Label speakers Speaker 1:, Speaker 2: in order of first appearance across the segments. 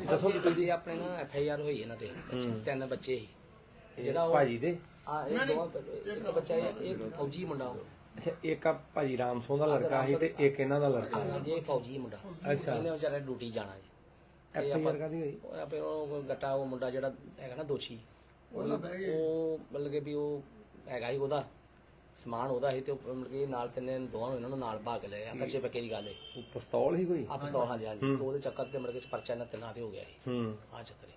Speaker 1: ਦੱਸੋ ਬੱਚੇ ਆਪਣੇ ਨਾ ਐਫ ਆਈ ਆਰ ਹੋਈ ਇਹਨਾਂ ਤੇ ਬੱਚੇ, ਤਿੰਨ ਬੱਚੇ ਸੀ। ਤੇ ਜਿਹੜਾ ਉਹ
Speaker 2: ਭਾਜੀ ਦੇ?
Speaker 1: ਆ ਇਹ ਦੋ ਇੱਕ ਬੱਚਾ ਇਹ ਇਹ ਫੌਜੀ ਮੁੰਡਾ ਉਹ।
Speaker 2: ਅੱਛਾ ਇੱਕ ਆ ਭਾਜੀ ਰਾਮ ਸੋਹ ਦਾ ਲੜਕਾ ਸੀ ਤੇ ਇੱਕ ਇਹਨਾਂ ਦਾ ਲੜਕਾ
Speaker 1: ਇਹ ਫੌਜੀ ਮੁੰਡਾ।
Speaker 2: ਅੱਛਾ।
Speaker 1: ਇਹਨੇ ਵਿਚਾਰੇ ਡਿਊਟੀ ਜਾਣਾ ਜੀ।
Speaker 2: ਐਫ ਆਈ ਆਰ ਕਾਦੀ ਹੋਈ?
Speaker 1: ਉਹ ਆਪੇ ਉਹ ਗੱਟਾ ਉਹ ਮੁੰਡਾ ਜਿਹੜਾ ਹੈਗਾ ਨਾ ਦੋਸ਼ੀ ਉਹ ਉਹ ਮਤਲਬ ਕਿ ਵੀ ਉਹ ਹੈਗਾ ਹੀ ਉਹਦਾ। ਸਮਾਨ ਉਹਦਾ ਸੀ ਤੇ ਉਹ ਮਤਲਬ ਕਿ ਨਾਲ ਤਿੰਨੇ ਦੋਵਾਂ ਨੂੰ ਇਹਨਾਂ ਨੂੰ ਨਾਲ ਭਾਗ ਲਏ ਆ ਕੱਚੇ ਪੱਕੇ ਦੀ ਗੱਲ ਹੈ
Speaker 2: ਉਹ ਪਿਸਤੌਲ ਹੀ ਕੋਈ?
Speaker 1: ਆ ਪਿਸਤੌਲ ਹਾਂਜੀ ਹਾਂਜੀ। ਤੇ ਉਹਦੇ ਚੱਕਰ ਤੇ ਮਤਲਬ ਕਿ ਪਰਚਾ ਇਹਨਾਂ ਤਿੰਨਾਂ ਤੇ ਹੋ ਗਿਆ ਸੀ।
Speaker 2: ਹੂੰ।
Speaker 1: ਆ ਚੱਕਰ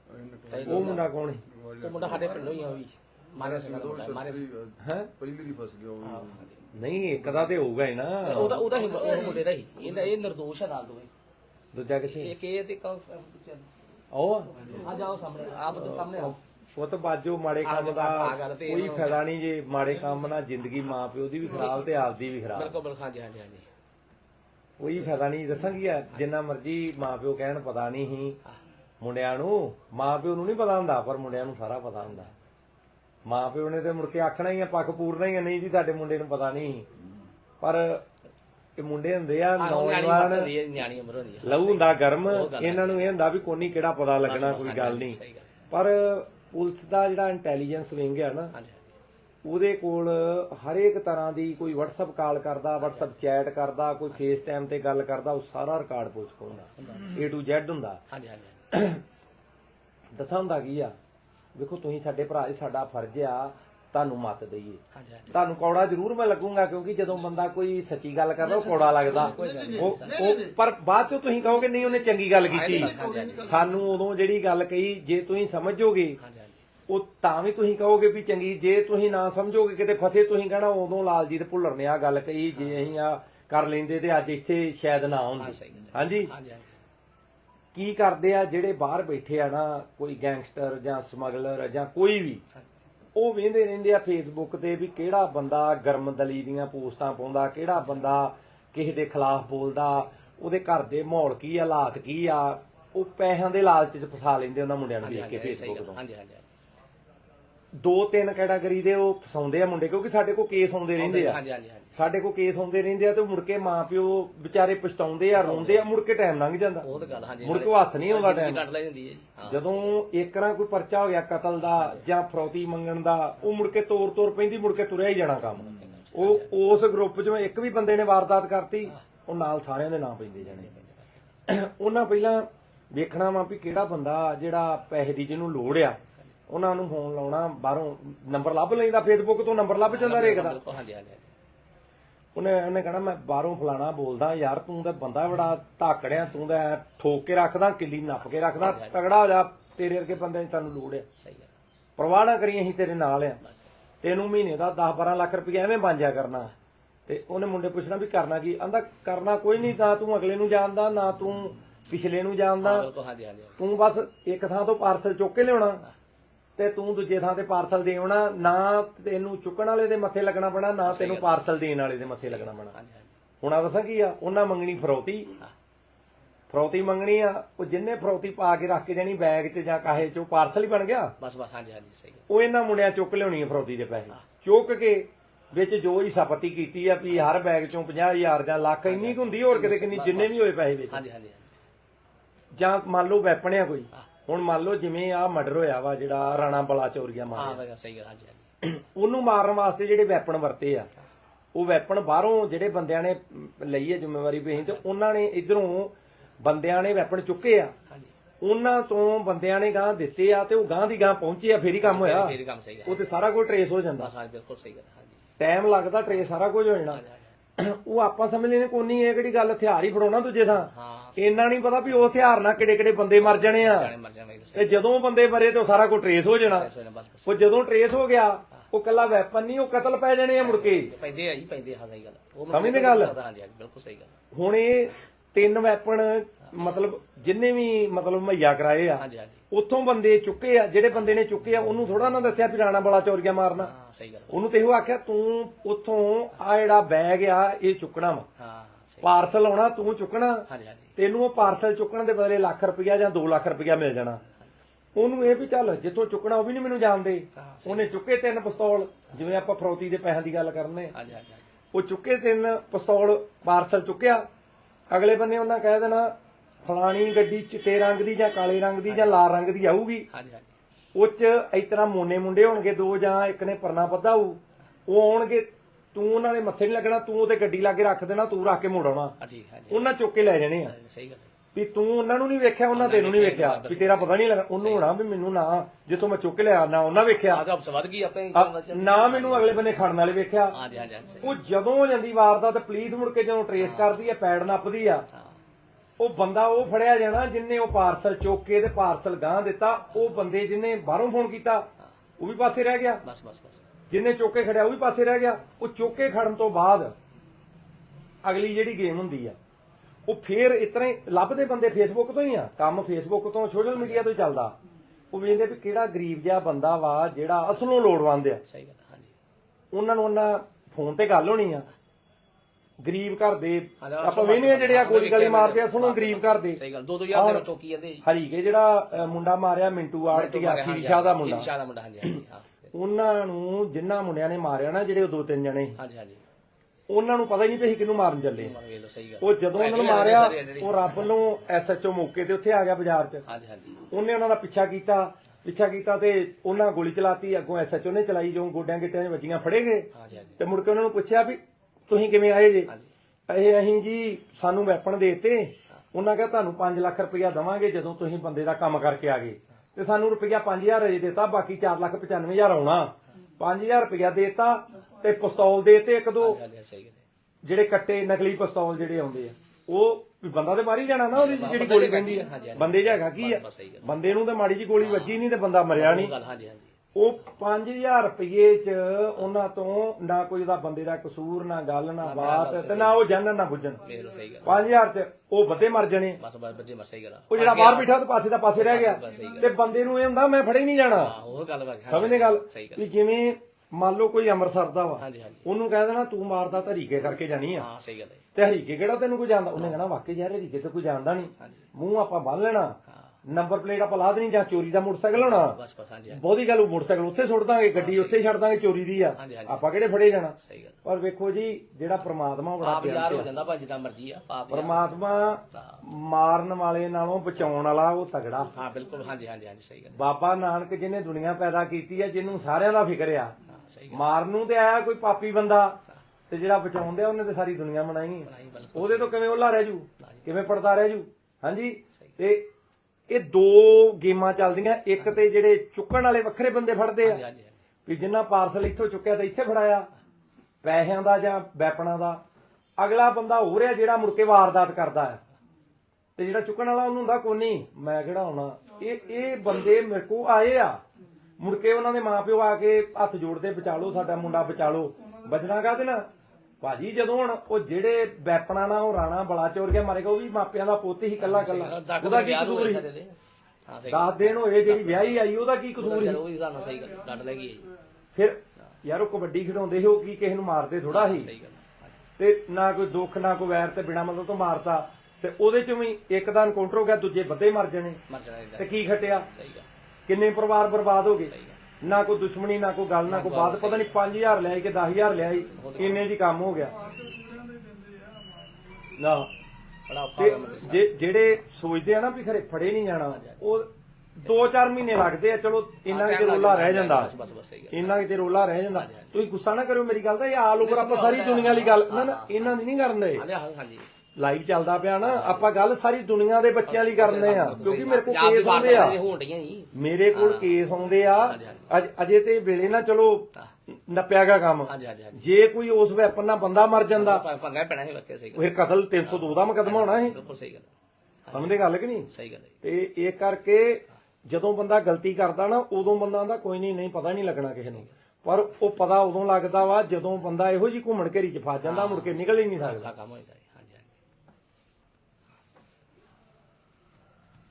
Speaker 1: ਹੈ
Speaker 2: ਉਹ ਮੁੰਡਾ ਕੌਣ ਹੈ
Speaker 1: ਉਹ ਮੁੰਡਾ ਸਾਡੇ ਪਿੰਡੋਂ ਹੀ ਆ ਉਹ ਵੀ। ਮਾਰੇ ਸਿੰਘ ਦਾ ਮੁੰਡਾ, ਮਾਰੇ ਸਿੰਘ
Speaker 2: ਹੈ
Speaker 3: ਪਹਿਲੀ ਵਾਰੀ ਫਸ ਗਿਆ ਉਹ
Speaker 2: ਨਹੀਂ ਇੱਕ ਦਾ ਤੇ ਹੋਊਗਾ ਹੀ ਨਾ।
Speaker 1: ਉਹਦਾ ਉਹਦਾ ਹੀ ਉਹ ਮੁੰਡੇ ਦਾ ਹੀ। ਇਹਦਾ ਇਹ ਨਿਰਦੋਸ਼ ਹੈ ਨਾਲ ਦੋਵੇਂ।
Speaker 2: ਦੂਜਾ ਕਿੱਥੇ?
Speaker 1: ਇੱਕ ਇਹ ਤੇ
Speaker 2: ਉਹ
Speaker 1: ਆ? ਜਾਓ ਸਾਹਮਣੇ ਆਪ ਦੇ ਸਾਹਮਣੇ ਆਓ।
Speaker 2: ਉਹ ਤਾਂ ਬਾਜੋ ਮਾੜੇ ਕੰਮ ਦਾ
Speaker 1: ਆ ਗੱਲ ਤੇ
Speaker 2: ਕੋਈ ਫਾਇਦਾ ਨਹੀਂ ਜੇ ਮਾੜੇ ਕੰਮ ਨਾਲ ਜ਼ਿੰਦਗੀ ਮਾਂ ਪਿਓ ਦੀ ਵੀ ਖਰਾਬ ਤੇ ਆਪਦੀ ਵੀ ਖਰਾਬ।
Speaker 1: ਬਿਲਕੁਲ ਬਿਲਕੁਲ ਹਾਂਜੀ ਹਾਂਜੀ ਹਾਂਜੀ।
Speaker 2: ਕੋਈ ਫਾਇਦਾ ਨਹੀਂ ਦੱਸਾਂ ਕੀ ਆ ਜਿੰਨਾ ਮਰਜ਼ੀ ਮਾਂ ਪਿਓ ਕਹਿਣ ਪਤਾ ਨਹੀਂ ਹੀ। ਮੁੰਡਿਆਂ ਨੂੰ ਮਾਂ ਪਿਓ ਨੂੰ ਨਹੀਂ ਪਤਾ ਹੁੰਦਾ ਪਰ ਮੁੰਡਿਆਂ ਨੂੰ ਸਾਰਾ ਪਤਾ ਹੁੰਦਾ। ਮਾਂ ਪਿਓ ਨੇ ਤੇ ਮੁੜ ਕੇ ਆਖਣਾ ਹੀ ਆ ਪੱਖ ਪੂਰਨਾ ਹੀ ਆ ਨਹੀਂ ਜੀ ਤੁਹਾਡੇ ਮੁੰਡੇ ਨੂੰ ਪਤਾ ਨਹੀਂ। ਪਰ ਇਹ ਮੁੰਡੇ ਹੁੰਦੇ ਆ ਨੌਜਵਾਨ
Speaker 1: ਨਿਆਣੀ ਉਮਰ ਹੁੰਦੀ
Speaker 2: ਲਹੂ ਹੁੰਦਾ ਗਰਮ। ਇਹਨਾਂ ਨੂੰ ਇਹ ਹੁੰਦਾ ਵੀ ਕੋਨੀ ਕਿਹੜਾ ਪਤਾ ਲੱਗਣਾ ਕੋਈ ਗੱਲ ਨਹੀਂ। ਪਰ ਪੁਲਿਸ ਦਾ ਜਿਹੜਾ ਇੰਟੈਲੀਜੈਂਸ ਵਿੰਗ ਆ ਨਾ
Speaker 1: ਹਾਂਜੀ।
Speaker 2: ਉਹਦੇ ਕੋਲ ਹਰੇਕ ਤਰ੍ਹਾਂ ਦੀ ਕੋਈ WhatsApp ਕਾਲ ਕਰਦਾ WhatsApp ਚੈਟ ਕਰਦਾ ਕੋਈ ਫੇਸ ਟਾਈਮ ਤੇ ਗੱਲ ਕਰਦਾ ਉਹ ਸਾਰਾ ਰਿਕਾਰਡ ਪੁਲਿਸ ਕੋਲ ਹੁੰਦਾ। A to Z ਹੁੰਦਾ।
Speaker 1: ਹਾਂਜੀ ਹਾਂਜੀ।
Speaker 2: ਦੱਸਾਂ ਹੁੰਦਾ ਕੀ ਆ? ਵੇਖੋ ਤੁਸੀਂ ਸਾਡੇ ਭਰਾ ਜੀ ਸਾਡਾ ਫਰਜ਼ ਆ ਤੁਹਾਨੂੰ ਮਤ ਦਈਏ। ਤੁਹਾਨੂੰ ਕੌੜਾ ਜ਼ਰੂਰ ਮੈਂ ਲੱਗੂੰਗਾ ਕਿਉਂਕਿ ਜਦੋਂ ਬੰਦਾ ਕੋਈ ਸੱਚੀ ਗੱਲ ਕਰਦਾ ਉਹ ਕੌੜਾ ਲੱਗਦਾ। ਉਹ ਪਰ ਬਾਅਦ ਚੋਂ ਤੁਸੀਂ ਕਹੋਗੇ ਨਹੀਂ ਉਹਨੇ ਚੰਗੀ ਗੱਲ ਕੀਤੀ। ਸਾਨੂੰ ਉਦੋਂ ਜਿਹੜੀ ਗੱਲ ਕਹੀ ਜੇ ਤੁਸੀਂ ਸਮਝੋਗੇ ਉਹ ਤਾਂ ਵੀ ਤੁਸੀਂ ਕਹੋਗੇ ਵੀ ਚੰਗੀ ਜੇ ਤੁਸੀਂ ਨਾ ਸਮਝੋਗੇ ਕਿਤੇ ਫਸੇ ਤੁਸੀਂ ਕਹਣਾ ਉਦੋਂ ਲਾਲਜੀਤ ਭੁੱਲਰ ਨੇ ਆ ਗੱਲ ਕਹੀ ਜੇ ਅਸੀਂ ਆ ਕਰ ਲੈਂਦੇ ਤੇ ਅੱਜ ਇੱਥੇ ਸ਼ਾਇਦ ਨਾ ਹੁੰਦੇ ਹਾਂਜੀ? ਕੀ ਕਰਦੇ ਆ ਜਿਹੜੇ ਬਾਹਰ ਬੈਠੇ ਆ ਨਾ ਕੋਈ ਗੈਂਗਸਟਰ ਜਾਂ ਸਮਗਲਰ ਜਾਂ ਕੋਈ ਵੀ ਉਹ ਵੇਂਦੇ ਰਹਿੰਦੇ ਆ ਫੇਸਬੁੱਕ ਤੇ ਵੀ ਕਿਹੜਾ ਬੰਦਾ ਗਰਮਦਲੀ ਦੀਆਂ ਪੋਸਟਾਂ ਪਾਉਂਦਾ ਕਿਹੜਾ ਬੰਦਾ ਕਿਸੇ ਦੇ ਖਿਲਾਫ ਬੋਲਦਾ ਉਹਦੇ ਘਰ ਦੇ ਮਾਹੌਲ ਕੀ ਆ ਹਾਲਾਤ ਕੀ ਆ ਉਹ ਪੈਸਿਆਂ ਦੇ ਲਾਲਚ 'ਚ ਫਸਾ ਲੈਂਦੇ ਉਹਨਾਂ ਮੁੰਡਿਆਂ ਨੂੰ ਵੇਖ ਕੇ ਫੇਸਬੁੱਕ ਤੋਂ।
Speaker 1: ਹਾਂਜੀ ਹਾਂਜੀ।
Speaker 2: ਦੋ ਤਿੰਨ ਕੈਟਾਗਰੀ ਦੇ ਉਹ ਫਸਾਉਂਦੇ ਆ ਮੁੰਡੇ ਕਿਉਂਕਿ ਸਾਡੇ ਕੋਲ ਕੇਸ ਆਉਂਦੇ ਰਹਿੰਦੇ ਆ।
Speaker 1: ਹਾਂਜੀ ਹਾਂਜੀ ਹਾਂਜੀ।
Speaker 2: ਸਾਡੇ ਕੋਲ ਕੇਸ ਆਉਂਦੇ ਰਹਿੰਦੇ ਆ ਤੇ ਮੁੜ ਕੇ ਮਾਪਿਓ ਵਿਚਾਰੇ ਪਛਤਾਉਂਦੇ ਆ ਰੋਂਦੇ ਆ ਮੁੜ ਕੇ ਟਾਈਮ ਲੰਘ ਜਾਂਦਾ।
Speaker 1: ਉਹ ਤਾਂ ਗੱਲ ਹਾਂਜੀ।
Speaker 2: ਮੁੜ ਕੇ ਉਹ ਹੱਥ ਨਹੀਂ ਆਉਂਦਾ ਟਾਈਮ
Speaker 1: ਕੱਟ ਲੈ ਜਾਂਦੀ ਹੈ ਜੀ। ਹਾਂ।
Speaker 2: ਜਦੋਂ ਇੱਕ ਨਾ ਕੋਈ ਪਰਚਾ ਹੋ ਗਿਆ ਕਤਲ ਦਾ ਜਾਂ ਫਰੌਤੀ ਮੰਗਣ ਦਾ ਉਹ ਮੁੜ ਕੇ ਤੋਰ ਤੋਰ ਪੈਂਦੀ ਮੁੜ ਕੇ ਤੁਰਿਆ ਹੀ ਜਾਣਾ ਕੰਮ। ਉਹ ਉਸ ਗਰੁੱਪ 'ਚੋਂ ਇੱਕ ਵੀ ਬੰਦੇ ਨੇ ਵਾਰਦਾਤ ਕਰਤੀ ਉਹ ਨਾਲ ਸਾਰਿਆਂ ਦੇ ਨਾਂ ਪੈਂਦੇ ਜਾਣੇ। ਉਹਨਾਂ ਪਹਿਲਾਂ ਵੇਖਣਾ ਵਾ ਵੀ ਕਿਹੜਾ ਬੰਦਾ ਜਿਹੜਾ ਪੈਸੇ ਦੀ ਜਿਹਨੂੰ ਲੋੜ ਆ ਉਹਨਾਂ ਨੂੰ ਫੋਨ ਲਾਉਣਾ ਬਾਹਰੋਂ ਨੰਬਰ ਲੱਭ ਲੈਂਦਾ ਫੇਸਬੁੱਕ ਤੋਂ ਨੰਬਰ ਲੱਭ ਜਾਂਦਾ ਰੇਕ ਦਾ।
Speaker 1: ਬਿਲਕੁਲ ਹਾਂਜੀ ਹਾਂਜੀ ਹਾਂਜੀ।
Speaker 2: ਉਹਨੇ ਉਹਨੇ ਕਹਣਾ ਮੈਂ ਬਾਹਰੋਂ ਫਲਾਣਾ ਬੋਲਦਾ ਯਾਰ ਤੂੰ ਤਾਂ ਬੰਦਾ ਬੜਾ ਧਾਕੜਿਆ ਤੂੰ ਤਾਂ ਠੋਕ ਕੇ ਰੱਖਦਾ ਕਿੱਲੀ ਨੱਪ ਕੇ ਰੱਖਦਾ ਤਗੜਾ ਹੋ ਜਾ ਤੇਰੇ ਵਰਗੇ ਬੰਦੇ ਦੀ ਸਾਨੂੰ ਲੋੜ
Speaker 1: ਸਹੀ
Speaker 2: ਪਰਵਾਹ ਨਾ ਕਰੀ ਅਸੀਂ ਤੇਰੇ ਨਾਲ ਆ। ਤੈਨੂੰ ਮਹੀਨੇ ਦਾ 10 12 ਲੱਖ ਰੁਪਏ ਐਵੇਂ ਜਾ ਕਰਨਾ। ਤੇ ਉਹਨੇ ਮੁੰਡੇ ਪੁੱਛਣਾ ਵੀ ਕਰਨਾ ਕੀ? ਆਂਦਾ ਕਰਨਾ ਕੋਈ ਨਹੀਂ ਤਾਂ ਤੂੰ ਅਗਲੇ ਨੂੰ ਜਾਣਦਾ ਨਾ ਤੂੰ ਪਿਛਲੇ ਨੂੰ ਜਾਣਦਾ। ਤੂੰ ਬਸ ਇੱਕ ਥਾਂ ਤੋਂ ਪਾਰਸਲ ਚੁੱਕ ਕੇ ਲਿਆਉਣਾ। ਤੇ ਤੂੰ ਦੂਜੇ ਥਾਂ ਤੇ ਪਾਰਸਲ ਦੇ ਆਉਣਾ ਨਾ ਤੈਨੂੰ ਚੁੱਕਣ ਵਾਲੇ ਦੇ ਮੱਥੇ ਲੱਗਣਾ ਪੈਣਾ ਨਾ ਤੈਨੂੰ ਪਾਰਸਲ ਦੇਣ ਵਾਲੇ ਦੇ ਮੱਥੇ ਲੱਗਣਾ ਪੈਣਾ। ਹੁਣ ਆ ਦੱਸਾਂ ਕੀ ਆ ਉਹਨਾਂ ਮੰਗਣੀ ਫਰੌਤੀ। ਫਰੌਤੀ ਮੰਗਣੀ ਆ ਉਹ ਜਿੰਨੇ ਫਰੌਤੀ ਪਾ ਕੇ ਰੱਖ ਕੇ ਜਾਣੀ ਬੈਗ 'ਚ ਜਾਂ ਕਾਹੇ 'ਚ ਉਹ ਪਾਰਸਲ ਹੀ ਬਣ ਗਿਆ।
Speaker 1: ਬਸ ਬਸ ਹਾਂਜੀ ਹਾਂਜੀ ਸਹੀ
Speaker 2: ਉਹ ਇਹਨਾਂ ਮੁੰਡਿਆਂ ਚੁੱਕ ਲਿਆਉਣੀ ਆ ਫਰੌਤੀ ਦੇ ਪੈਸੇ। ਚੁੱਕ ਕੇ ਵਿੱਚ ਜੋ ਹੀ ਸਪਤੀ ਕੀਤੀ ਆ ਵੀ ਹਰ ਬੈਗ 'ਚੋਂ 50000 ਜਾਂ ਲੱਖ ਇੰਨੀ ਹੁੰਦੀ ਹੋਰ ਕਿਤੇ ਕਿੰਨੀ ਜਿੰਨੇ ਵੀ ਹੋਏ ਪੈਸੇ ਵਿੱਚ।
Speaker 1: ਹਾਂਜੀ ਹਾਂਜੀ।
Speaker 2: ਜਾਂ ਮੰਨ ਲਓ ਵੈਪਨ ਆ ਕੋਈ। ਹੁਣ ਮੰਨ ਲਓ ਜਿਵੇਂ ਆ ਮਰਡਰ ਹੋਇਆ ਵਾ ਜਿਹੜਾ ਰਾਣਾ ਬਲਾ ਚੋਰੀਆ
Speaker 1: ਹਾਂ
Speaker 2: ਮਾਰਿਆ
Speaker 1: ਬਈ ਸਹੀ ਗੱਲ ਹਾਂਜੀ ਹਾਂਜੀ।
Speaker 2: ਉਹਨੂੰ ਮਾਰਨ ਵਾਸਤੇ ਜਿਹੜੇ ਵੈਪਨ ਵਰਤੇ ਆ ਉਹ ਵੈਪਨ ਬਾਹਰੋਂ ਜਿਹੜੇ ਬੰਦਿਆਂ ਨੇ ਲਈ ਹੈ ਜ਼ਿੰਮੇਵਾਰੀ ਵੀ ਅਸੀਂ ਤੇ ਉਹਨਾਂ ਨੇ ਇਧਰੋਂ ਬੰਦਿਆਂ ਨੇ ਵੈਪਨ ਚੁੱਕੇ ਆ।
Speaker 1: ਹਾਂਜੀ।
Speaker 2: ਉਹਨਾਂ ਤੋਂ ਬੰਦਿਆਂ ਨੇ ਗਾਂ ਦਿੱਤੇ ਆ ਤੇ ਉਹ ਗਾਂ ਦੀ ਗਾਂ ਪਹੁੰਚੇ ਆ ਫੇਰ ਹੀ ਕੰਮ ਹੋਇਆ।
Speaker 1: ਫੇਰ ਕੰਮ ਸਹੀ ਗੱਲ
Speaker 2: ਉਹ ਤੇ ਸਾਰਾ ਕੁਝ ਟਰੇਸ ਹੋ ਜਾਂਦਾ।
Speaker 1: ਬਸ ਹਾਂਜੀ ਬਿਲਕੁਲ ਸਹੀ ਗੱਲ ਹਾਂਜੀ।
Speaker 2: ਟਾਈਮ ਲੱਗਦਾ ਟਰੇਸ ਸਾਰਾ ਕੁਝ ਹੋ ਜਾਣਾ। ਉਹ ਆਪਾਂ ਸਮਝ ਲੈਨੇ ਕੋਨੀ ਇਹ ਕਿਹੜੀ ਗੱਲ ਹਥਿਆਰ ਹੀ ਫੜਾਉਣਾ ਦੂਜੇ ਥਾਂ।
Speaker 1: ਹਾਂ।
Speaker 2: ਇੰਨਾ ਨਹੀਂ ਪਤਾ ਵੀ ਉਹ ਹਥਿਆਰ ਨਾਲ ਕਿਹੜੇ ਕਿਹੜੇ ਬੰਦੇ ਮਰ ਜਾਣੇ ਆ।
Speaker 1: ਜਾਣੇ ਮਰ ਜਾਣੇ ਸਹੀ
Speaker 2: ਤੇ ਜਦੋਂ ਬੰਦੇ ਮਰੇ ਤੇ ਉਹ ਸਾਰਾ ਕੁਝ ਟਰੇਸ ਹੋ ਜਾਣਾ। ਉਹ ਜਦੋਂ ਟਰੇਸ ਹੋ ਗਿਆ ਉਹ ਕੱਲਾ ਵੈਪਨ ਨਹੀਂ ਉਹ ਕਤਲ ਪੈ ਜਾਣੇ ਆ ਮੁੜ ਕੇ।
Speaker 1: ਪੈਂਦੇ ਆ ਜੀ ਪੈਂਦੇ ਹਾਂ ਸਹੀ ਗੱਲ
Speaker 2: ਸਮਝਦੇ ਗੱਲ?
Speaker 1: ਹਾਂਜੀ ਹਾਂਜੀ ਬਿਲਕੁਲ ਸਹੀ ਗੱਲ
Speaker 2: ਹੁਣ ਇਹ ਤਿੰਨ ਵੈਪਨ ਮਤਲਬ ਜਿੰਨੇ ਵੀ ਮਤਲਬ ਮੁਹੱਈਆ ਕਰਾਏ ਆ
Speaker 1: ਹਾਂਜੀ ਹਾਂਜੀ।
Speaker 2: ਉੱਥੋਂ ਬੰਦੇ ਚੁੱਕੇ ਆ ਜਿਹੜੇ ਬੰਦੇ ਨੇ ਚੁੱਕੇ ਆ ਉਹਨੂੰ ਥੋੜਾ ਨਾ ਦੱਸਿਆ ਵੀ ਰਾਣਾ ਬੜਾ ਚੋਰੀਆਂ ਮਾਰਨਾ।
Speaker 1: ਹਾਂ ਸਹੀ ਗੱਲ
Speaker 2: ਉਹਨੂੰ ਤੇ ਇਹੋ ਆਖਿਆ ਤੂੰ ਉੱਥੋਂ ਆ ਜਿਹੜਾ ਬੈਗ ਆ ਇਹ ਚੁੱਕਣਾ ਵਾ।
Speaker 1: ਹਾਂ ਸਹੀ।
Speaker 2: ਪਾਰਸਲ ਆਉਣਾ ਤੂੰ ਚੁੱਕਣਾ।
Speaker 1: ਹਾਂਜੀ ਹਾਂਜੀ।
Speaker 2: ਤੈਨੂੰ ਉਹ ਪਾਰਸਲ ਚੁੱਕਣ ਦੇ ਬਦਲੇ ਲੱਖ ਰੁਪਇਆ ਜਾਂ 2 ਲੱਖ ਰੁਪਇਆ ਮਿਲ ਜਾਣਾ। ਉਹਨੂੰ ਇਹ ਵੀ ਚੱਲ ਜਿੱਥੋਂ ਚੁੱਕਣਾ ਉਹ ਵੀ ਨਹੀਂ ਮੈਨੂੰ ਜਾਣਦੇ। ਉਹਨੇ ਚੁੱਕੇ ਤਿੰਨ ਪਿਸਤੌਲ ਜਿਵੇਂ ਆਪਾਂ ਫਰੌਤੀ ਦੇ ਪੈਸਿਆਂ ਦੀ ਗੱਲ ਕਰਨੇ
Speaker 1: ਹਾਂਜੀ ਹਾਂਜੀ ਹਾਂਜੀ।
Speaker 2: ਉਹ ਚੁੱਕੇ ਤਿੰਨ ਪਿਸਤੌਲ ਪਾਰਸਲ ਚੁੱਕਿਆ। ਅਗਲੇ ਬੰਨੇ ਉਹਨਾਂ ਕਹਿ ਦੇਣਾ ਫਲਾਣੀ ਗੱਡੀ ਚਿੱਟੇ ਰੰਗ ਦੀ ਜਾਂ ਕਾਲੇ ਰੰਗ ਦੀ ਜਾਂ ਲਾਲ ਰੰਗ ਦੀ ਆਊਗੀ।
Speaker 1: ਹਾਂਜੀ ਹਾਂਜੀ।
Speaker 2: ਉਹ ਚ ਇਸ ਤਰ੍ਹਾਂ ਮੋਨੇ ਮੁੰਡੇ ਹੋਣਗੇ ਦੋ ਜਾਂ ਇੱਕ ਨੇ ਪਰਨਾ ਬੱਧਾ ਹੋਊ। ਉਹ ਆਉਣਗੇ ਤੂੰ ਉਹਨਾਂ ਦੇ ਮੱਥੇ ਨਹੀਂ ਲੱਗਣਾ ਤੂੰ ਉਹਤੇ ਗੱਡੀ ਲਾ ਕੇ ਰੱਖ ਦੇਣਾ ਤੂੰ ਰੱਖ ਕੇ ਮੋੜ ਆਉਣਾ।
Speaker 1: ਹਾਂ ਠੀਕ ਹਾਂਜੀ।
Speaker 2: ਉਹਨਾਂ ਚੁੱਕ ਕੇ ਲੈ ਜਾਣੇ ਆ।
Speaker 1: ਸਹੀ ਗੱਲ।
Speaker 2: ਵੀ ਤੂੰ ਉਹਨਾਂ ਨੂੰ ਨਹੀਂ ਵੇਖਿਆ ਉਹਨਾਂ ਤੈਨੂੰ ਨਹੀਂ ਵੇਖਿਆ ਵੀ ਤੇਰਾ ਪਤਾ ਨਹੀਂ ਲੱਗਾ ਉਹਨੂੰ ਹੋਣਾ ਵੀ ਮੈਨੂੰ ਨਾ ਜਿੱਥੋਂ ਮੈਂ ਚੁੱਕ ਕੇ ਲਿਆ ਨਾ ਉਹਨਾਂ ਵੇਖਿਆ।
Speaker 1: ਤਾਂ ਸਵਦ ਗਈ ਆਪਣੇ
Speaker 2: ਆ, ਨਾ ਮੈਨੂੰ ਅਗਲੇ ਬੰਨੇ ਖੜਨ ਵਾਲੇ ਵੇਖਿਆ।
Speaker 1: ਹਾਂਜੀ ਹਾਂਜੀ।
Speaker 2: ਉਹ ਜਦੋਂ ਜਾਂਦੀ ਵਾਰਦਾਤ ਪੁਲਿਸ ਮੁੜ ਕੇ ਜਦੋਂ ਟਰੇਸ ਕਰਦੀ ਹੈ ਪੈੜ ਨੱਪਦੀ ਆ। ਉਹ ਬੰਦਾ ਉਹ ਫੜਿਆ ਜਾਣਾ ਜਿੰਨੇ ਉਹ ਪਾਰਸਲ ਚੁੱਕ ਕੇ ਤੇ ਪਾਰਸਲ ਗਾਂ ਦਿੱਤਾ ਉਹ ਬੰਦੇ ਜਿੰਨੇ ਬਾਹਰੋਂ ਫੋਨ ਕੀਤਾ ਉਹ ਵੀ ਪਾਸੇ ਰਹਿ ਗਿਆ।
Speaker 1: ਬਸ ਬਸ ਬਸ।
Speaker 2: ਜਿੰਨੇ ਚੁੱਕ ਖੜਿਆ ਉਹ ਵੀ ਪਾਸੇ ਰਹਿ ਗਿਆ। ਉਹ ਚੁੱਕ ਖੜਨ ਤੋਂ ਬਾਅਦ ਅਗਲੀ ਜਿਹੜੀ ਗੇਮ ਹੁੰਦੀ ਆ ਉਹ ਫੇਰ ਇਤਨਾ ਲੱਭਦੇ ਬੰਦੇ ਫੇਸਬੁੱਕ ਤੋਂ ਹੀ ਆ। ਕੰਮ ਫੇਸਬੁੱਕ ਤੋਂ ਸੋਸ਼ਲ ਮੀਡੀਆ ਤੋਂ ਚੱਲਦਾ। ਉਹ ਵੇਖਦੇ ਵੀ ਕਿਹੜਾ ਗਰੀਬ ਜਿਹਾ ਬੰਦਾ ਵਾ ਜਿਹੜਾ ਅਸਲੋਂ ਲੋੜਵੰਦ ਆ।
Speaker 1: ਸਹੀ ਗੱਲ ਹਾਂਜੀ।
Speaker 2: ਉਹਨਾਂ ਨੂੰ ਉਹਨਾਂ ਫੋਨ ਤੇ ਗੱਲ ਹੋਣੀ ਆ। ਗਰੀਬ ਘਰ ਦੇ। ਆਪਾਂ ਵੇਨੇ ਜਿਹੜੇ ਆ ਗੋਲੀ ਗਾਲੀ ਮਾਰਦੇ ਆ ਸੁਣੋ ਗਰੀਬ ਘਰ ਦੇ।
Speaker 1: ਸਹੀ ਗੱਲ 2000 ਦੇ ਚੌਕੀ ਜਾਂਦੇ ਜੀ
Speaker 2: ਹਰੀਕੇ ਜਿਹੜਾ ਅ, ਮੁੰਡਾ ਮਾਰਿਆ ਮਿੰਟੂ ਆੜ ਕੇ ਆਖੀ ਸ਼ਾਹ ਦਾ ਮੁੰਡਾ।
Speaker 1: ਸ਼ਾਹ ਦਾ ਮੁੰਡਾ ਹਾਂਜੀ ਹਾਂਜੀ ਹਾਂ।
Speaker 2: ਉਹਨਾਂ ਨੂੰ ਜਿਨ੍ਹਾਂ ਮੁੰਡਿਆਂ ਨੇ ਮਾਰਿਆ ਨਾ ਜਿਹੜੇ ਉਹ ਦੋ ਤਿੰਨ ਜਣੇ
Speaker 1: ਹਾਂਜੀ ਹਾਂਜੀ।
Speaker 2: ਉਹਨਾਂ ਨੂੰ ਪਤਾ ਹੀ ਨਹੀਂ ਵੀ ਅਸੀਂ ਕਿਹਨੂੰ ਮਾਰਨ ਚੱਲੇ। ਆ।
Speaker 1: ਮਨ ਵੇਖ ਲਓ ਸਹੀ ਗੱਲ।
Speaker 2: ਉਹ ਜਦੋਂ ਉਹਨਾਂ ਨੂੰ ਮਾਰਿਆ ਉਹ ਰੱਬ ਨੂੰ ਐਸਐਚਓ ਮੌਕੇ ਤੇ ਉੱਥੇ ਆ ਗਿਆ ਬਾਜ਼ਾਰ 'ਚ।
Speaker 1: ਹਾਂਜੀ ਹਾਂਜੀ।
Speaker 2: ਉਹਨੇ ਉਹਨਾਂ ਦਾ ਪਿੱਛਾ ਕੀਤਾ ਪਿੱਛਾ ਕੀਤਾ ਤੇ ਉਹਨਾਂ ਗੋਲੀ ਚਲਾਤੀ ਅੱਗੋਂ ਐਸਐਚਓ ਨੇ ਚਲਾਈ ਜੋ ਗੋਡਿਆਂ ਗਿੱਟਿਆਂ 'ਚ ਵੱਜੀਆਂ ਫੜੇ ਗਏ।
Speaker 1: ਹਾਂਜੀ ਹਾਂਜੀ।
Speaker 2: ਤੇ ਮੁੜ ਕੇ ਉਹਨਾਂ ਨੂੰ ਪੁੱਛਿਆ ਵੀ ਤੁਸੀਂ ਕਿਵੇਂ ਆਏ ਜੇ? ਇਹ ਅਸੀਂ ਜੀ ਸਾਨੂੰ ਵੈਪਨ ਦੇਤੇ। ਉਹਨਾਂ ਕਿਹਾ ਤੁਹਾਨੂੰ 5 ਲੱਖ ਰੁਪਇਆ ਦਵਾਂਗੇ ਜਦੋਂ ਤੁਸੀਂ ਬੰਦੇ ਦਾ ਕੰਮ ਕਰਕੇ ਆ ਗਏ। ਤੇ ਸਾਨੂੰ ਰੁਪਇਆ 5000 ਅਜੇ ਦਿੱਤਾ ਬਾਕੀ 4 ਲੱਖ 95000 ਆਉਣਾ। 5000 ਰੁਪਇਆ ਦੇਤਾ ਤੇ ਪਿਸਤੌਲ ਦੇਤੇ ਇੱਕ ਦੋ। ਜਿਹੜੇ ਕੱਟੇ ਨਕਲੀ ਪਿਸਤੌਲ ਜਿਹੜੇ ਆਉਂਦੇ ਆ। ਉਹ ਬੰਦਾ ਤੇ ਮਾਰੀ ਜਾਣਾ ਨਾ ਉਹਦੀ ਜਿਹੜੀ ਗੋਲੀ ਪੈਂਦੀ ਆ। ਬੰਦੇ ਹੈਗਾ ਕੀ ਆ? ਬੰਦੇ ਨੂੰ ਤੇ ਮਾੜੀ ਜੀ ਗੋਲੀ ਵੱਜੀ ਨਹੀਂ ਤੇ ਬੰਦਾ ਮਰਿਆ ਨਹੀਂ। ਉਹ 5000 ਰੁਪਏ 'ਚ ਉਹਨਾਂ ਤੋਂ ਨਾ ਕੋਈ ਉਹਦਾ ਬੰਦੇ ਦਾ ਕਸੂਰ ਨਾ ਗੱਲ ਨਾ ਬਾਤ ਤੇ ਨਾ ਉਹ ਜਾਣਨ ਨਾ ਬੁੱਝਣ।
Speaker 1: ਲਓ ਸਹੀ ਗੱਲ
Speaker 2: 5000 'ਚ ਉਹ ਵੱਧੇ ਮਰ ਜਾਣੇ।
Speaker 1: ਬਸ ਬਸ ਬੱਜੇ ਮਰ ਸਹੀ ਗੱਲ।
Speaker 2: ਉਹ ਜਿਹੜਾ ਬਾਹਰ ਬੈਠਾ ਤੇ ਪਾਸੇ ਦਾ ਪਾਸੇ ਰਹਿ ਗਿਆ। ਤੇ ਬੰਦੇ ਨੂੰ ਇਹ ਹੁੰਦਾ ਮੈਂ ਫੜੇ ਨਹੀਂ ਜਾਣਾ।
Speaker 1: ਹਾਂ ਉਹ ਗੱਲ ਵਾ
Speaker 2: ਸਮਝਦੇ ਗੱਲ?
Speaker 1: ਸਹੀ ਗੱਲ
Speaker 2: ਵੀ ਜਿਵੇਂ ਮੰਨ ਲਓ ਕੋਈ ਅੰਮ੍ਰਿਤਸਰ ਦਾ ਵਾ ਉਹਨੂੰ ਕਹਿ ਦੇਣਾ ਤੂੰ ਮਾਰਦਾ ਤਾਂ ਹਰੀਕੇ ਕਰਕੇ ਜਾਣੀ ਆ।
Speaker 1: ਹਾਂ ਸਹੀ ਗੱਲ ਹੈ
Speaker 2: ਤੇ ਹਰੀਕੇ ਕਿਹੜਾ ਤੈਨੂੰ ਕੋਈ ਜਾਣਦਾ? ਉਹਨੇ ਕਹਿਣਾ ਵਾਕਈ ਯਾਰ ਹਰੀਕੇ ਤੇ ਕੋਈ ਜਾਣਦਾ ਨਹੀਂ। ਮੂੰਹ ਆਪਾਂ ਬੰਨ ਲੈਣਾ।
Speaker 1: ਹਾਂ।
Speaker 2: ਨੰਬਰ ਪਲੇਟ ਆਪਾਂ ਲਾ ਦੇਣੀ ਜਾਂ ਚੋਰੀ ਦਾ ਮੋਟਰਸਾਈਕਲ ਹੋਣਾ।
Speaker 1: ਬਸ ਬਸ ਹਾਂਜੀ ਹਾਂਜੀ।
Speaker 2: ਬਹੁਤੀ ਗੱਲ ਉਹ ਮੋਟਰਸਾਈਕਲ ਉੱਥੇ ਸੁੱਟ ਦਾਂਗੇ ਗੱਡੀ ਉੱਥੇ ਛੱਡ ਦਾਂਗੇ ਚੋਰੀ ਦੀ ਆ।
Speaker 1: ਹਾਂਜੀ, ਹਾਂਜੀ।
Speaker 2: ਆਪਾਂ ਕਿਹੜੇ ਫੜੇ ਜਾਣਾ?
Speaker 1: ਸਹੀ ਗੱਲ।
Speaker 2: ਪਰ ਵੇਖੋ ਜੀ ਜਿਹੜਾ ਪ੍ਰਮਾਤਮਾ ਬੜਾ
Speaker 1: ਆਪ ਯਾਰ ਹੋ
Speaker 2: ਪਿਆਰਾ।
Speaker 1: ਜਾਂਦਾ ਭਾਜੀ ਦਾ ਮਰਜ਼ੀ ਆ ਪਾਪ ਯਾਰ।
Speaker 2: ਪ੍ਰਮਾਤਮਾ ਮਾਰਨ ਵਾਲੇ ਨਾਲੋਂ ਬਚਾਉਣ ਵਾਲਾ ਉਹ ਤਗੜਾ।
Speaker 1: ਹਾਂ ਬਿਲਕੁਲ ਹਾਂਜੀ ਹਾਂਜੀ ਹਾਂਜੀ ਸਹੀ ਗੱਲ।
Speaker 2: ਬਾਬਾ ਨਾਨਕ ਜਿਹਨੇ ਦੁਨੀਆ ਪੈਦਾ ਕੀਤੀ ਹੈ ਜਿਹਨੂੰ ਸਾਰਿਆਂ ਦਾ ਫਿਕਰ ਆ।
Speaker 1: ਹਾਂ ਸਹੀ ਗੱਲ।
Speaker 2: ਮਾਰਨ ਨੂੰ ਤੇ ਆਇਆ ਕੋਈ ਪਾਪੀ ਬੰਦਾ ਤੇ ਜਿਹੜਾ ਬਚਾਉਂਦੇ ਆ ਉਹਨੇ ਤੇ ਸਾਰੀ ਦੁਨੀਆ ਬਣਾਈ
Speaker 1: ਬਿਲਕੁਲ
Speaker 2: ਉਹਦੇ ਤੋਂ ਕਿਵੇਂ ਉਹਲਾ ਰਹਿ ਜੂ। ਕਿਵੇਂ ਪੜਦਾ ਰਹਿ ਜੂ? ਹਾਂਜੀ? ਤੇ ਇਹ ਦੋ ਗੇਮਾਂ ਚੱਲਦੀਆਂ ਇੱਕ ਤੇ ਜਿਹੜੇ ਚੁੱਕਣ ਵਾਲੇ ਵੱਖਰੇ ਬੰਦੇ ਫੜਦੇ ਆ।
Speaker 1: ਹਾਂਜੀ।
Speaker 2: ਵੀ ਜਿੰਨਾ ਪਾਰਸਲ ਇੱਥੋਂ ਚੁੱਕਿਆ ਤਾਂ ਇੱਥੇ ਫੜਾਇਆ ਪੈਸਿਆਂ ਦਾ ਜਾਂ ਵੈਪਨਾਂ ਦਾ। ਅਗਲਾ ਬੰਦਾ ਹੋ ਰਿਹਾ ਜਿਹੜਾ ਮੁੜ ਕੇ ਵਾਰਦਾਤ ਕਰਦਾ ਹੈ। ਤੇ ਜਿਹੜਾ ਚੁੱਕਣ ਵਾਲਾ ਉਹਨੂੰ ਹੁੰਦਾ ਕੋਈ ਨਹੀਂ ਮੈਂ ਕਿਹੜਾ ਆਉਣਾ? ਇਹ ਇਹ ਬੰਦੇ ਮੇਰੇ ਕੋ ਆਏ ਆ। ਮੁੜ ਕੇ ਉਹਨਾਂ ਦੇ ਮਾਪਿਓ ਆ ਕੇ ਹੱਥ ਜੋੜਦੇ ਬਚਾ ਲਓ ਸਾਡਾ ਮੁੰਡਾ ਬਚਾ ਲਓ। ਬਚਣਾ ਕਾਹਦੇ ਨਾਲ? ਭਾਜੀ ਜਦੋਂ ਹੁਣ ਉਹ ਜਿਹੜੇ ਵੈਪਨਾਂ ਨਾਲ ਉਹ ਰਾਣਾ ਬੜਾ ਚੋਰ ਗਿਆ ਮਾਰੇਗਾ ਉਹ ਵੀ ਮਾਪਿਆਂ ਦਾ ਪੁੱਤ ਹੀ ਕੱਲਾ ਕੱਲਾ ਉਹਦਾ ਕੀ ਕਸੂਰ ਸੀ?
Speaker 1: ਹਾਂ ਸਹੀ
Speaker 2: 10 ਦਿਨ ਹੋਏ ਜਿਹੜੀ ਵਿਆਹੀ ਆਈ ਉਹਦਾ ਕੀ ਕਸੂਰ ਸੀ?
Speaker 1: ਚਲੋ ਉਹ ਵੀ ਸਾਨੂੰ ਸਹੀ ਗੱਲ ਡੱਡ ਲੈ ਗਈ ਹੈ ਜੀ।
Speaker 2: ਫਿਰ ਯਾਰ ਉਹ ਕਬੱਡੀ ਖਿਡਾਉਂਦੇ ਸੀ ਉਹ ਕੀ ਕਿਸੇ ਨੂੰ ਮਾਰਦੇ ਥੋੜਾ ਸੀ? ਤੇ ਨਾ ਕੋਈ ਦੁੱਖ ਨਾ ਕੋਈ ਵੈਰ ਤੇ ਬਿਨਾ ਮਤਲਬ ਤੋਂ ਮਾਰਤਾ ਤੇ ਉਹਦੇ ਚੋਂ ਵੀ ਇੱਕ ਦਾ ਐਨਕਾਊਂਟਰ ਹੋ ਗਿਆ ਦੂਜੇ ਬੱਦੇ ਮਰ ਜਾਣੇ।
Speaker 1: ਮਰ
Speaker 2: ਤੇ ਕੀ ਖਟਿਆ
Speaker 1: ਸਹੀ ਗੱਲ।
Speaker 2: ਕਿੰਨੇ ਪਰਿਵਾਰ ਬਰਬਾਦ ਹੋ ਗਏ?
Speaker 1: ਸਹੀ ਗੱਲ।
Speaker 2: ਨਾ ਕੋਈ ਦੁਸ਼ਮਣੀ ਨਾ ਕੋਈ ਗੱਲ ਨਾ ਕੋਈ ਬਾਤ ਪਤਾ ਨਹੀਂ 5000 ਲਿਆਈ ਕਿ 10000 ਲਿਆਈ ਇੰਨੇ ਜੀ ਕੰਮ ਹੋ ਗਿਆ। ਨਾ। ਤੇ ਜੇ- ਜਿਹੜੇ ਸੋਚਦੇ ਆ ਨਾ ਵੀ ਖਰੇ ਫੜੇ ਨਹੀਂ ਜਾਣਾ ਉਹ 2-4 ਮਹੀਨੇ ਲੱਗਦੇ ਆ ਚਲੋ ਇੰਨਾ ਕਿ ਰੋਲਾ ਰਹਿ ਜਾਂਦਾ।
Speaker 1: ਬਸ ਬਸ ਬਸ ਸਹੀ ਗੱਲ।
Speaker 2: ਇੰਨਾ ਕਿ ਰੋਲਾ ਰਹਿ ਜਾਂਦਾ। ਤੁਸੀਂ ਗੁੱਸਾ ਨਾ ਕਰਿਓ ਮੇਰੀ ਗੱਲ ਦਾ ਇਹ ਆਲ ਓਵਰ ਆਪਾਂ ਸਾਰੀ ਦੁਨੀਆ ਵਾਲੀ ਗੱਲ ਨਾ ਨਾ ਇਹਨਾਂ ਦੀ ਨਹੀਂ ਕਰਨ ਦੇ।
Speaker 1: ਹਾਂਜੀ ਹਾਂ ਹਾਂਜੀ।
Speaker 2: ਲਾਈਵ ਚੱਲਦਾ ਪਿਆ ਨਾ ਆਪਾਂ ਗੱਲ ਸਾਰੀ ਦੁਨੀਆ ਦੇ ਬੱਚਿਆਂ ਲਈ ਕਰਨੇ ਆ ਕਿਉਂਕਿ ਮੇਰੇ ਕੋਲ ਕੇਸ ਆਉਂਦੇ ਆ।
Speaker 1: ਵਾਰਦਾਤਾਂ ਹੋਣ ਡੀਆਂ ਜੀ।
Speaker 2: ਮੇਰੇ ਕੋਲ ਕੇਸ ਆਉਂਦੇ ਆ। ਅਜ- ਅਜੇ ਤੇ ਵੇਲੇ ਨਾ ਚਲੋ ਨੱਪਿਆਗਾ ਕੰਮ। ਜੇ ਕੋਈ ਉਸ ਵੈਪਨ ਨਾਲ ਬੰਦਾ ਮਰ ਜਾਂਦਾ
Speaker 1: ਪੰਗਾ ਪੈਣਾ ਸਹੀ
Speaker 2: ਫਿਰ ਕਤਲ 302 ਦਾ ਮੁਕੱਦਮਾ ਹੋਣਾ ਸੀ।
Speaker 1: ਬਿਲਕੁਲ ਸਹੀ ਗੱਲ
Speaker 2: ਸਮਝਦੇ ਗੱਲ ਕਿ ਨਹੀਂ?
Speaker 1: ਸਹੀ ਗੱਲ
Speaker 2: ਤੇ ਇਹ ਕਰਕੇ ਜਦੋਂ ਬੰਦਾ ਗਲਤੀ ਕਰਦਾ ਨਾ ਉਦੋਂ ਬੰਦਾ ਦਾ ਕੋਈ ਨਹੀਂ ਨਹੀਂ ਪਤਾ ਨਹੀਂ ਲੱਗਣਾ ਕਿਸੇ ਨੂੰ। ਪਰ ਉਹ ਪਤਾ ਉਦੋਂ ਲੱਗਦਾ ਵਾ ਜਦੋਂ ਬੰਦਾ ਇਹੋ ਜੀ ਘੁੰਮਣ ਘੇਰੀ ਚ ਫਸ ਜਾਂਦਾ ਮੁੜ ਕੇ ਨਿਕਲ ਹੀ ਨਹੀਂ ਸਕਦਾ।
Speaker 1: ਕੰਮ ਹੋ ਜਾਂਦਾ ਹੈ ਹਾਂਜੀ ਹਾਂਜੀ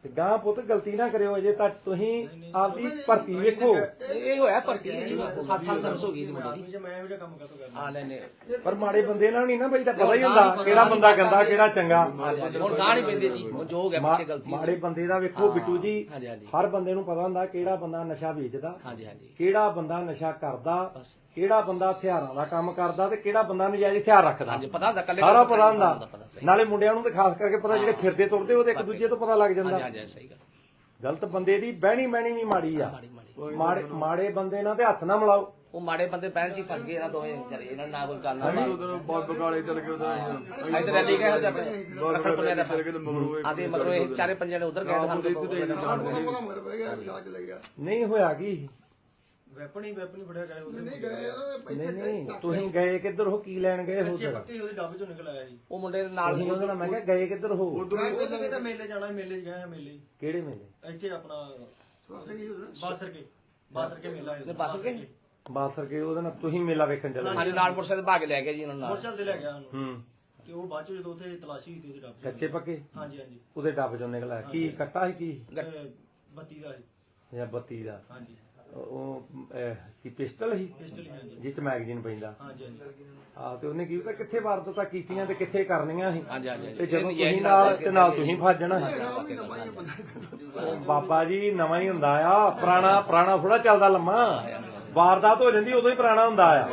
Speaker 2: ਤੇ ਗਾਂ ਪੁੱਤ ਗਲਤੀ ਨਾ ਕਰਿਓ ਅਜੇ ਤੱਕ ਤੁਸੀਂ ਆਪਦੀ ਭਰਤੀ ਵੇਖੋ।
Speaker 1: ਇਹ ਹੋਇਆ ਭਰਤੀ ਜੀ 7 ਸਾਲ ਸਰਵਿਸ ਹੋ ਗਈ ਦੀ ਮੁੰਡੇ ਦੀ।
Speaker 3: ਜੇ ਮੈਂ ਇਹੋ ਜਿਹਾ ਕੰਮ ਕਰਨਾ
Speaker 1: ਆ ਲੈਨੇ
Speaker 2: ਪਰ ਮਾੜੇ ਬੰਦੇ ਨਾਲ ਨਹੀਂ ਨਾ ਬਈ ਤਾਂ ਪਤਾ ਹੀ ਹੁੰਦਾ ਕਿਹੜਾ ਬੰਦਾ ਗੰਦਾ ਕਿਹੜਾ ਚੰਗਾ।
Speaker 1: ਹੁਣ ਗਾਹ ਨਹੀਂ ਪੈਂਦੇ ਜੀ। ਹੁਣ ਜੋ ਹੋ ਗਿਆ ਪਿੱਛੇ ਗਲਤੀ
Speaker 2: ਮਾੜੇ ਬੰਦੇ ਦਾ ਵੇਖੋ ਬਿੱਟੂ ਜੀ ਹਰ ਬੰਦੇ ਨੂੰ ਪਤਾ ਹੁੰਦਾ ਕਿਹੜਾ ਬੰਦਾ ਨਸ਼ਾ ਵੇਚਦਾ
Speaker 1: ਹਾਂਜੀ ਹਾਂਜੀ।
Speaker 2: ਕਿਹੜਾ ਬੰਦਾ ਨਸ਼ਾ ਕਰਦਾ
Speaker 1: ਬਸ।
Speaker 2: ਕਿਹੜਾ ਬੰਦਾ ਹਥਿਆਰਾਂ ਦਾ ਕੰਮ ਕਰਦਾ ਤੇ ਕਿਹੜਾ ਬੰਦਾ ਨਜਾਇਜ਼ ਹਥਿਆਰ ਰੱਖਦਾ।
Speaker 1: ਹਾਂਜੀ ਪਤਾ ਹੁੰਦਾ ਕੱਲੇ
Speaker 2: ਸਾਰਾ ਪਤਾ ਹੁੰਦਾ ਨਾਲੇ ਮੁੰਡਿਆਂ ਨੂੰ ਤੇ ਖਾਸ ਕਰਕੇ ਪਤਾ ਜਿਹੜੇ ਫਿਰਦੇ ਤੁਰਦੇ ਉਹਦੇ ਇੱਕ ਦੂਜੇ ਤੋਂ ਪਤਾ ਲੱਗ ਜਾਂਦਾ।
Speaker 1: ਹਾਂਜੀ ਹਾਂਜੀ ਸਹੀ ਗੱਲ।
Speaker 2: ਗਲਤ ਬੰਦੇ ਦੀ ਬਹਿਣੀ ਬਹਿਣੀ ਵੀ ਮਾੜੀ ਆ।
Speaker 1: ਮਾੜੀ ਮਾੜੀ।
Speaker 2: ਬੰਦੇ ਨਾਲ ਤੇ ਹੱਥ ਨਾ ਮਿਲਾਓ।
Speaker 1: ਉਹ ਮਾੜੇ ਬੰਦੇ ਪੈਣ ਚ ਹੀ ਫਸ ਗਏ ਇਹਨਾਂ ਦੋਵੇਂ ਵਿਚਾਰੇ ਇਹਨਾਂ ਨਾਲ ਕੋਈ ਗੱਲ ਨਾ
Speaker 3: ਉਧਰ ਬਾਬ ਬਕਾਲੇ ਚਲ ਗਏ ਉਧਰ
Speaker 1: ਇਧਰ ਰੈਲੀ ਗਏ ਹੁੰਦੇ ਆਪਣੇ
Speaker 3: ਚਲ ਗਏ ਤੇ ਮਗਰੋਂ
Speaker 1: ਆਦੇ ਮਗਰੋਂ ਇਹ ਚਾਰੇ ਪੰਜੇ ਨੇ ਉਧਰ ਗਏ ਤੇ
Speaker 3: ਤੇ
Speaker 1: ਸਾਨੂੰ
Speaker 2: ਨਹੀਂ ਹੋਇਆ ਕੀ?
Speaker 4: ਵੈਪਣੀ ਵੈਪਣੀ ਫੜਿਆ ਗਿਆ। ਉਹਦੇ
Speaker 5: ਨਹੀਂ ਗਏ
Speaker 2: ਨਹੀਂ ਨਹੀਂ ਤੁਸੀਂ ਗਏ ਕਿੱਧਰ ਹੋ? ਕੀ ਲੈਣ ਗਏ ਹੋ
Speaker 4: ਬੱਚੇ
Speaker 2: ਫਿਰ?
Speaker 4: ਪੱਕੇ ਉਹਦੇ ਡੱਬ ਚੋਂ ਨਿਕਲ ਆਇਆ ਸੀ।
Speaker 1: ਉਹ ਮੁੰਡੇ ਦੇ ਨਾਲ
Speaker 2: ਉਹਦੇ ਨਾਲ ਮੈਂ ਕਿਹਾ ਗਏ ਕਿੱਧਰ ਹੋ?
Speaker 4: ਉਹਦੇ ਵੀ ਤਾਂ ਮੇਲੇ ਜਾਣਾ ਮੇਲੇ ਗਏ ਆ ਮੇਲੇ।
Speaker 2: ਕਿਹੜੇ ਮੇਲੇ?
Speaker 4: ਇੱਥੇ ਆਪਣਾ ਬਾਸਰ ਕੇ ਬਾਸਰ ਕੇ ਮੇਲਾ
Speaker 1: ਕੇ
Speaker 2: ਬਾਸਰ ਕੇ ਉਹਦੇ ਨਾਲ ਤੁਸੀਂ ਮੇਲਾ ਵੇਖਣ ਚੱਲੇ।
Speaker 1: ਹਾਂਜੀ ਨਾਲ ਮੋਟਰਸਾਈਕਲ ਭਾਗ ਲੈ ਗਿਆ ਜੀ ਉਹਨਾਂ ਨਾਲ।
Speaker 4: ਮੋਟਰਸਾਈਕਲ ਤੇ ਲੈ ਗਿਆ ਉਹਨੂੰ।
Speaker 2: ਹੂੰ।
Speaker 4: ਕਿ ਉਹ ਬਾਅਦ ਚ ਜਦੋਂ ਉੱਥੇ ਤਲਾਸ਼ੀ ਕੀਤੀ ਉਹਦੇ ਡੱਬ
Speaker 2: ਕੱਚੇ ਪੱਕੇ?
Speaker 4: ਹਾਂਜੀ ਹਾਂਜੀ।
Speaker 2: ਉਹਦੇ ਡੱਬ ਚੋਂ ਨਿਕਲਿਆ ਕੀ ਕੱਟਾ ਸੀ ਕੀ?
Speaker 4: ਬੱਤੀ ਦਾ ਸੀ।
Speaker 2: ਜਾਂ ਬੱਤੀ ਦਾ?
Speaker 4: ਹਾਂਜੀ।
Speaker 2: ਉਹ ਅਹ, ਕੀ ਪਿਸਟਲ ਸੀ?
Speaker 4: ਪਿਸਟਲ ਹੀ ਹਾਂਜੀ।
Speaker 2: ਜਿੱਤ ਮੈਗਜ਼ੀਨ ਪੈਂਦਾ।
Speaker 4: ਹਾਂਜੀ ਹਾਂਜੀ।
Speaker 2: ਆ ਤੇ ਉਹਨੇ ਕੀ ਪਤਾ ਕਿੱਥੇ ਵਾਰਦਾਤਾਂ ਕੀਤੀਆਂ ਤੇ ਕਿੱਥੇ ਕਰਨੀਆਂ ਸੀ।
Speaker 1: ਹਾਂਜੀ ਹਾਂਜੀ
Speaker 2: ਤੇ ਜਦੋਂ ਤੁਸੀਂ ਨਾਲ ਤੇ ਨਾਲ ਤੁਸੀਂ ਫਸ ਜਾਣਾ ਉਹ ਬਾਬਾ ਜੀ ਨਵਾਂ ਹੀ ਹੁੰਦਾ ਆ। ਪੁਰਾਣਾ ਪੁਰਾਣਾ ਥੋੜਾ ਚੱਲਦਾ ਲੰਮਾ। ਵਾਰਦਾਤ ਹੋ ਜਾਂਦੀ ਉਦੋਂ ਹੀ ਪੁਰਾਣਾ ਹੁੰਦਾ ਆ।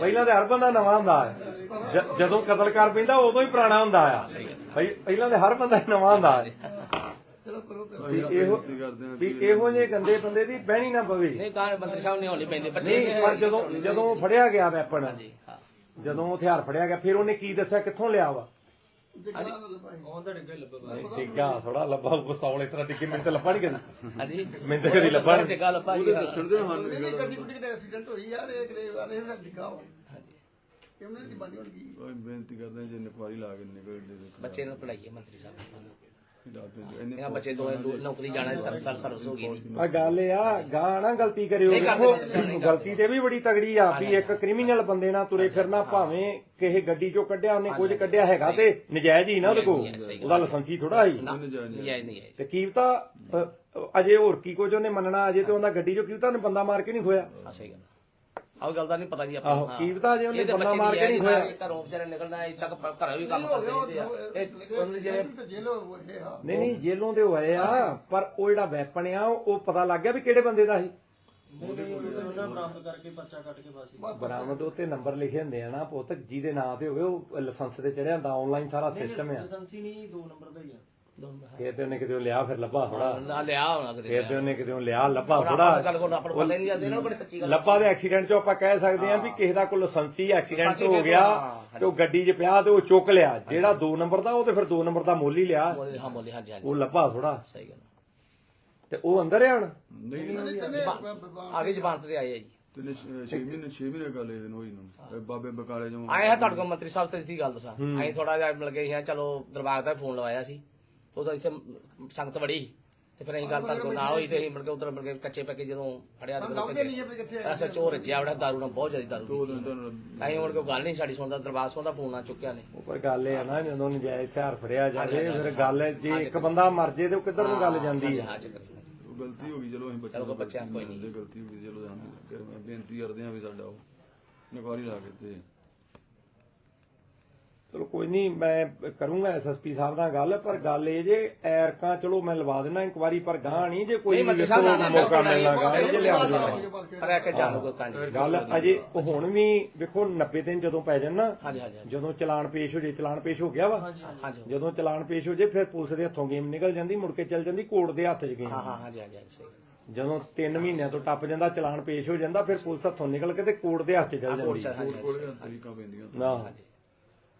Speaker 2: ਪਹਿਲਾਂ ਤੇ ਹਰ ਬੰਦਾ ਨਵਾਂ ਹੁੰਦਾ ਆ। ਜ- ਜਦੋਂ ਕਤਲ ਕਰ ਪੈਂਦਾ ਉਦੋਂ ਹੀ ਪੁਰਾਣਾ ਹੁੰਦਾ ਆ। ਪਹਿ- ਪਹਿਲਾਂ ਤੇ ਹਰ ਬੰਦਾ ਹੀ ਨਵਾਂ ਹੁੰਦਾ ਆ। ਵੀ ਇਹੋ
Speaker 3: ਕਰਦੇ ਆ
Speaker 2: ਵੀ ਇਹੋ ਜਿਹੇ ਗੰਦੇ ਬੰਦੇ ਦੀ ਬਹਿਣੀ ਨਾ ਪਵੇ।
Speaker 1: ਨਹੀਂ ਕਾਂ ਮੰਤਰੀ ਸਾਹਿਬ ਨੇ ਹੋਣੀ ਪੈਂਦੇ। ਬੱਚੇ
Speaker 2: ਨਹੀਂ ਪਰ ਜਦੋਂ ਜਦੋਂ ਉਹ ਫੜਿਆ ਗਿਆ ਵੈਪਨ
Speaker 1: ਹਾਂਜੀ ਹਾਂ।
Speaker 2: ਜਦੋਂ ਉਹ ਹਥਿਆਰ ਫੜਿਆ ਗਿਆ ਫਿਰ ਉਹਨੇ ਕੀ ਦੱਸਿਆ ਕਿੱਥੋਂ ਲਿਆ ਵਾ?
Speaker 4: ਉਹ ਤਾਂ ਡਿੱਗੇ ਲੱਭੇ ਬਾਹਰ
Speaker 2: ਠੀਕਾ ਥੋੜਾ ਲੱਭਾ ਪਿਸਤੌਲ ਇਸ ਤਰ੍ਹਾਂ ਡਿੱਗੇ ਮੈਨੂੰ ਤਾਂ ਲੱਭਾ ਨਹੀਂ ਕਦੀ।
Speaker 1: ਹਾਂਜੀ।
Speaker 2: ਮੈਨੂੰ ਤਾਂ ਕਦੀ ਲੱਭਾ ਨਹੀਂ
Speaker 1: ਤੇ ਗੱਲ ਆਪਾਂ ਜੀ
Speaker 3: ਦੱਸਣ ਦੇ ਹਨ
Speaker 5: ਨਹੀਂ ਗੱਡੀ ਗੁੱਡੀ ਦਾ ਐਕਸੀਡੈਂਟ ਹੋਈ ਯਾਰ ਇਹ ਕਿਲੇ ਵਾਲੇ ਨੇ ਡਿੱਗਾ ਵਾ। ਕਿਉਂ ਨਹੀਂ ਬਣੀ ਹੁਣ ਕੀ
Speaker 3: ਓਏ ਬੇਨਤੀ ਕਰਦੇ ਆ ਜੇ ਇਨਕੁਆਰੀ ਲਾ ਕੇ ਨਿਕਲ ਦੇ
Speaker 1: ਬੱਚੇ ਨੂੰ ਪੜਾਈਏ ਮੰਤਰੀ ਸਾਹਿਬ ਨੂੰ।
Speaker 3: ਇਹਨੇ
Speaker 1: ਇਹਨਾਂ ਬੱਚੇ ਦੋਵੇਂ ਦੂ- ਨੌਕਰੀ ਜਾਣਾ ਸਰ ਸਰ ਸਰਵਿਸ ਹੋ ਗਈ ਦੀ
Speaker 2: ਆ ਗੱਲ ਇਹ ਆ ਗਾਂ ਨਾ ਗਲਤੀ ਕਰਿਓ
Speaker 1: ਨਹੀਂ ਕਰਦੇ
Speaker 2: ਦੇਖੋ
Speaker 1: ਬੰਦੇ ਸਰ, ਨਹੀਂ
Speaker 2: ਗਲਤੀ ਤੇ ਵੀ ਬੜੀ ਤਗੜੀ ਆ ਵੀ ਇੱਕ ਕ੍ਰਿਮੀਨਲ ਬੰਦੇ ਨਾਲ ਤੁਰੇ ਫਿਰਨਾ ਭਾਵੇਂ ਕਿਸੇ ਗੱਡੀ ਚੋਂ ਕੱਢਿਆ ਉਹਨੇ ਕੁਝ ਕੱਢਿਆ ਹੈਗਾ ਤੇ ਨਜਾਇਜ਼ ਹੀ ਨਾ ਉਹਦੇ ਕੋਲ।
Speaker 1: ਨਜਾਇਜ਼, ਸਹੀ ਗੱਲ।
Speaker 2: ਉਹਦਾ ਲਾਇਸੈਂਸੀ ਥੋੜਾ ਹੀ
Speaker 1: ਨਾ ਨਜਾਇਜ਼ ਨਹੀਂ ਹੈ।
Speaker 2: ਤੇ ਕੀਮਤਾ ਅਜੇ ਹੋਰ ਕੀ ਕੁਝ ਉਹਨੇ ਮੰਨਣਾ ਅਜੇ ਤੇ ਉਹਨਾਂ ਗੱਡੀ ਚੋਂ ਕੀਮਤਾ ਉਹਨੇ ਬੰਦਾ ਮਾਰ ਕੇ ਨਹੀਂ ਖੋਇਆ।
Speaker 1: ਸਹੀ ਗੱਲ ਆਹ ਗੱਲ ਦਾ ਨਹੀਂ ਪਤਾ ਜੀ ਆਪਾਂ
Speaker 2: ਆਹੋ, ਕੀ ਪਤਾ ਜੇ ਉਹਨੇ
Speaker 1: ਇਹ ਬੱਚੇ
Speaker 2: ਮਾਰ ਕੇ ਨਹੀਂ
Speaker 1: ਨਜਾਇਜ਼
Speaker 2: ਖੋਇਆ।
Speaker 1: ਘਰੋਂ ਵਿਚਾਰੇ ਨਿਕਲਣਾ ਇੱਥੇ ਤੱਕ ਘਰੋਂ ਵੀ ਕੰਮ ਕਰਦੇ ਰਹਿੰਦੇ ਆ ਇਹ ਉਹਨਾਂ ਦੇ ਜਿਹੜੇ
Speaker 5: ਤੇ ਜੇਲ੍ਹ ਹੋਏ ਆ।
Speaker 2: ਨਹੀਂ ਨਹੀਂ ਜੇਲੋਂ ਦੇ ਹੋਏ ਆ ਪਰ ਉਹ ਜਿਹੜਾ ਵੈਪਨ ਆ ਉਹ ਪਤਾ ਲੱਗ ਗਿਆ ਵੀ ਕਿਹੜੇ ਬੰਦੇ ਦਾ ਸੀ।
Speaker 4: ਬਰਾਮਦ ਕਰਕੇ ਪਰਚਾ ਕੱਟ ਕੇ ਫਾਸੀ
Speaker 2: ਬਰਾਮਦ ਉੱਤੇ ਨੰਬਰ ਲਿਖੇ ਹੁੰਦੇ ਆ ਨਾ ਪੁੱਤ ਜਿਹਦੇ ਨਾਂ ਤੇ ਹੋਵੇ ਉਹ ਲਾਇਸੈਂਸ ਤੇ ਚੜਿਆ ਹੁੰਦਾ ਆਨਲਾਈਨ ਸਾਰਾ ਸਿਸਟਮ ਆ।
Speaker 4: ਲਾਇਸੈਂਸ ਹੀ ਨਹੀਂ ਦੋ ਨੰਬਰ ਦਾ ਹੀ ਆ।
Speaker 2: ਫੇਰ ਤੇ ਉਹਨੇ ਕਿਤੇ ਲਿਆ ਫਿਰ ਲੱਭਾ ਥੋੜਾ
Speaker 1: ਨਾ ਲਿਆ ਹੋਣਾ ਕਿਤੇ
Speaker 2: ਫੇਰ ਤੇ ਉਹਨੇ ਕਿਤੇ ਲਿਆ ਲੱਭਾ ਥੋੜਾ
Speaker 1: ਗੱਲ ਕੋਲ ਆਪਾਂ ਨੂੰ ਪਤਾ ਹੀ ਨਹੀਂ ਜਾਂਦੇ ਇਹਨਾਂ ਨੂੰ ਬੜੀ ਸੱਚੀ ਗੱਲ
Speaker 2: ਲੱਭਾ ਦੇ ਐਕਸੀਡੈਂਟ ਚੋਂ ਆਪਾਂ ਕਹਿ ਸਕਦੇ ਆ ਵੀ ਕਿਸੇ ਦਾ ਕੋਈ ਲਾਇਸੈਂਸੀ ਐਕਸੀਡੈਂਟ ਹੋ
Speaker 1: ਹਾਂ,
Speaker 2: ਗਿਆ
Speaker 1: ਹਾਂ,
Speaker 2: ਤੇ ਉਹ ਗੱਡੀ 'ਚ ਪਿਆ ਤੇ ਉਹ ਚੁੱਕ ਲਿਆ। ਜਿਹੜਾ 2 ਨੰਬਰ ਦਾ ਉਹ ਤੇ ਫਿਰ 2 ਨੰਬਰ ਦਾ ਮੁੱਲ ਹੀ ਲਿਆ।
Speaker 1: ਹਾਂ
Speaker 2: ਉਹ ਲੱਭਾ ਥੋੜਾ
Speaker 1: ਸਹੀ ਗੱਲ
Speaker 2: ਤੇ ਉਹ ਅੰਦਰ ਆ ਹੁਣ?
Speaker 3: ਨਹੀਂ
Speaker 1: ਆਗੇ ਜ਼ਬਾਨ ਤੇ ਆਏ ਆ ਜੀ।
Speaker 3: ਤਿੰਨ 6 ਮਹੀਨੇ 6 ਮਹੀਨੇ ਗੱਲ ਇਹਨੂੰ ਹੋਈ ਨੂੰ। ਬਾਬੇ ਬਕਾਲੇ ਜੋ
Speaker 1: ਆਏ ਆ ਤੁਹਾਡੇ ਕੋਲ ਮੰਤਰੀ ਸਾਹਿਬ ਤੇ ਦਿੱਤੀ ਗੱਲ ਦੱਸਾਂ। ਅਸੀਂ ਥੋੜਾ ਜਿਹਾ ਮਿਲ ਗਏ ਸੀ ਚਲੋ ਦਰਬਾਰ ਦਾ ਫੋਨ ਲਵਾਇਆ ਸੀ। ਉਦੋਂ ਇੱਥੇ ਸੰਗਤ ਸੀ। ਤੇ ਫਿਰ ਅਸੀਂ ਗੱਲ ਕੋਲ ਨਾਲ ਹੋਈ ਤੇ ਅਸੀਂ ਮਿਲ ਕੇ ਉਧਰ ਮਿਲ ਕੇ ਕੱਚੇ ਪੱਕੇ ਜਦੋਂ ਫੜਿਆ ਤੇ
Speaker 5: ਆਪਣੇ ਕਿੱਥੇ
Speaker 1: ਅਸਾਂ ਚੋਰ ਰਜਿਆ ਬੜਾ ਦਾਰੂ ਨਾਲ ਬਹੁਤ ਜ਼ਿਆਦਾ ਦਾਰੂ
Speaker 3: ਦੋ
Speaker 1: ਪੀਤੀ। ਅਸੀਂ ਹੁਣ ਕੋਈ ਗੱਲ ਨਹੀਂ ਸਾਡੀ ਸੁਣਦਾ ਦਰਬਾਰ ਸਿੰਘ ਦਾ ਫੋਨ ਨਾ ਚੁੱਕਿਆ ਨੇ।
Speaker 2: ਉਹ ਪਰ ਗੱਲ ਇਹ ਆ ਨਾ ਜਦੋਂ ਨਜਾਇਜ਼ ਹਥਿਆਰ ਫੜਿਆ ਜਾਵੇ ਫਿਰ ਗੱਲ ਜੇ ਇੱਕ ਬੰਦਾ ਮਰ ਜੇ ਤੇ ਉਹ ਕਿੱਧਰ ਨੂੰ ਗੱਲ ਜਾਂਦੀ ਆ
Speaker 1: ਹਾਂ?
Speaker 3: ਉਹ ਗਲਤੀ ਹੋ ਗਈ ਚਲੋ ਅਸੀਂ ਬੱਚੇ
Speaker 1: ਚਲੋ ਕੋਈ ਬੱਚਿਆਂ ਕੋਈ ਨਹੀਂ।
Speaker 3: ਗਲਤੀ ਹੋ ਗਈ ਚਲੋ ਜਾਣ ਫਿਰ ਮੈਂ ਬੇਨਤੀ ਕਰਦੇ ਆ ਵੀ ਸਾਡਾ ਉਹ ਇਨਕੁਆਰੀ ਲਾ ਕੇ ਤੇ
Speaker 2: ਚਲੋ ਕੋਈ ਨਹੀਂ ਮੈਂ ਕਰੂੰਗਾ ਐਸਐਸਪੀ ਸਾਹਿਬ ਨਾਲ ਗੱਲ ਪਰ ਗੱਲ ਇਹ ਜੇ ਐਰਕਾਂ ਚਲੋ ਮੈਂ ਲਵਾ ਦੇਣਾ ਇਨਕੁਆਰੀ ਪਰ ਗਾਂ ਨਹੀਂ ਜੇ ਕੋਈ ਮੌਕਾ
Speaker 1: ਨਾਲ-
Speaker 2: ਮਿਲਣਾ ਜੇ ਲਿਆ ਦੇਣਾ
Speaker 1: ਪਰ ਇਹ ਕਿ ਜਾਣ ਕੋਈ ਕੰਜ
Speaker 2: ਗੱਲ ਅਜੇ ਹੁਣ ਵੀ ਵੇਖੋ 90 ਦਿਨ ਜਦੋਂ ਪੈ ਜਾਣ ਨਾ। ਜਦੋਂ ਚਲਾਨ ਪੇਸ਼ ਹੋ ਜੇ ਚਲਾਨ ਪੇਸ਼ ਹੋ ਗਿਆ ਵਾ ਜਦੋਂ ਚਲਾਨ ਪੇਸ਼ ਹੋ ਜੇ ਫਿਰ ਪੁਲਿਸ ਦੇ ਹੱਥੋਂ ਗੇਮ ਨਿਕਲ ਜਾਂਦੀ ਮੁੜ ਕੇ ਚੱਲ ਜਾਂਦੀ ਕੋਰਟ ਦੇ ਹੱਥ 'ਚ ਗੇਮ।
Speaker 1: ਹਾਂ ਹਾਂ ਹਾਂਜੀ ਹਾਂਜੀ ਹਾਂਜੀ, ਸਹੀ।
Speaker 2: ਜਦੋਂ 3 ਮਹੀਨਿਆਂ ਤੋਂ ਟੱਪ ਜਾਂਦਾ ਚਲਾਨ ਪੇਸ਼ ਹੋ ਜਾਂਦਾ ਫਿਰ ਪੁਲਿਸ ਹੱਥੋਂ ਨਿਕਲ ਕੇ ਤੇ ਕੋਰਟ ਦੇ ਹੱਥ 'ਚ ਚੱਲ
Speaker 1: ਕੋਰਟ
Speaker 2: ਜਾਂਦੀ
Speaker 3: ਤਰੀਕਾਂ ਪੈਂਦੀਆਂ।
Speaker 2: ਨਾ।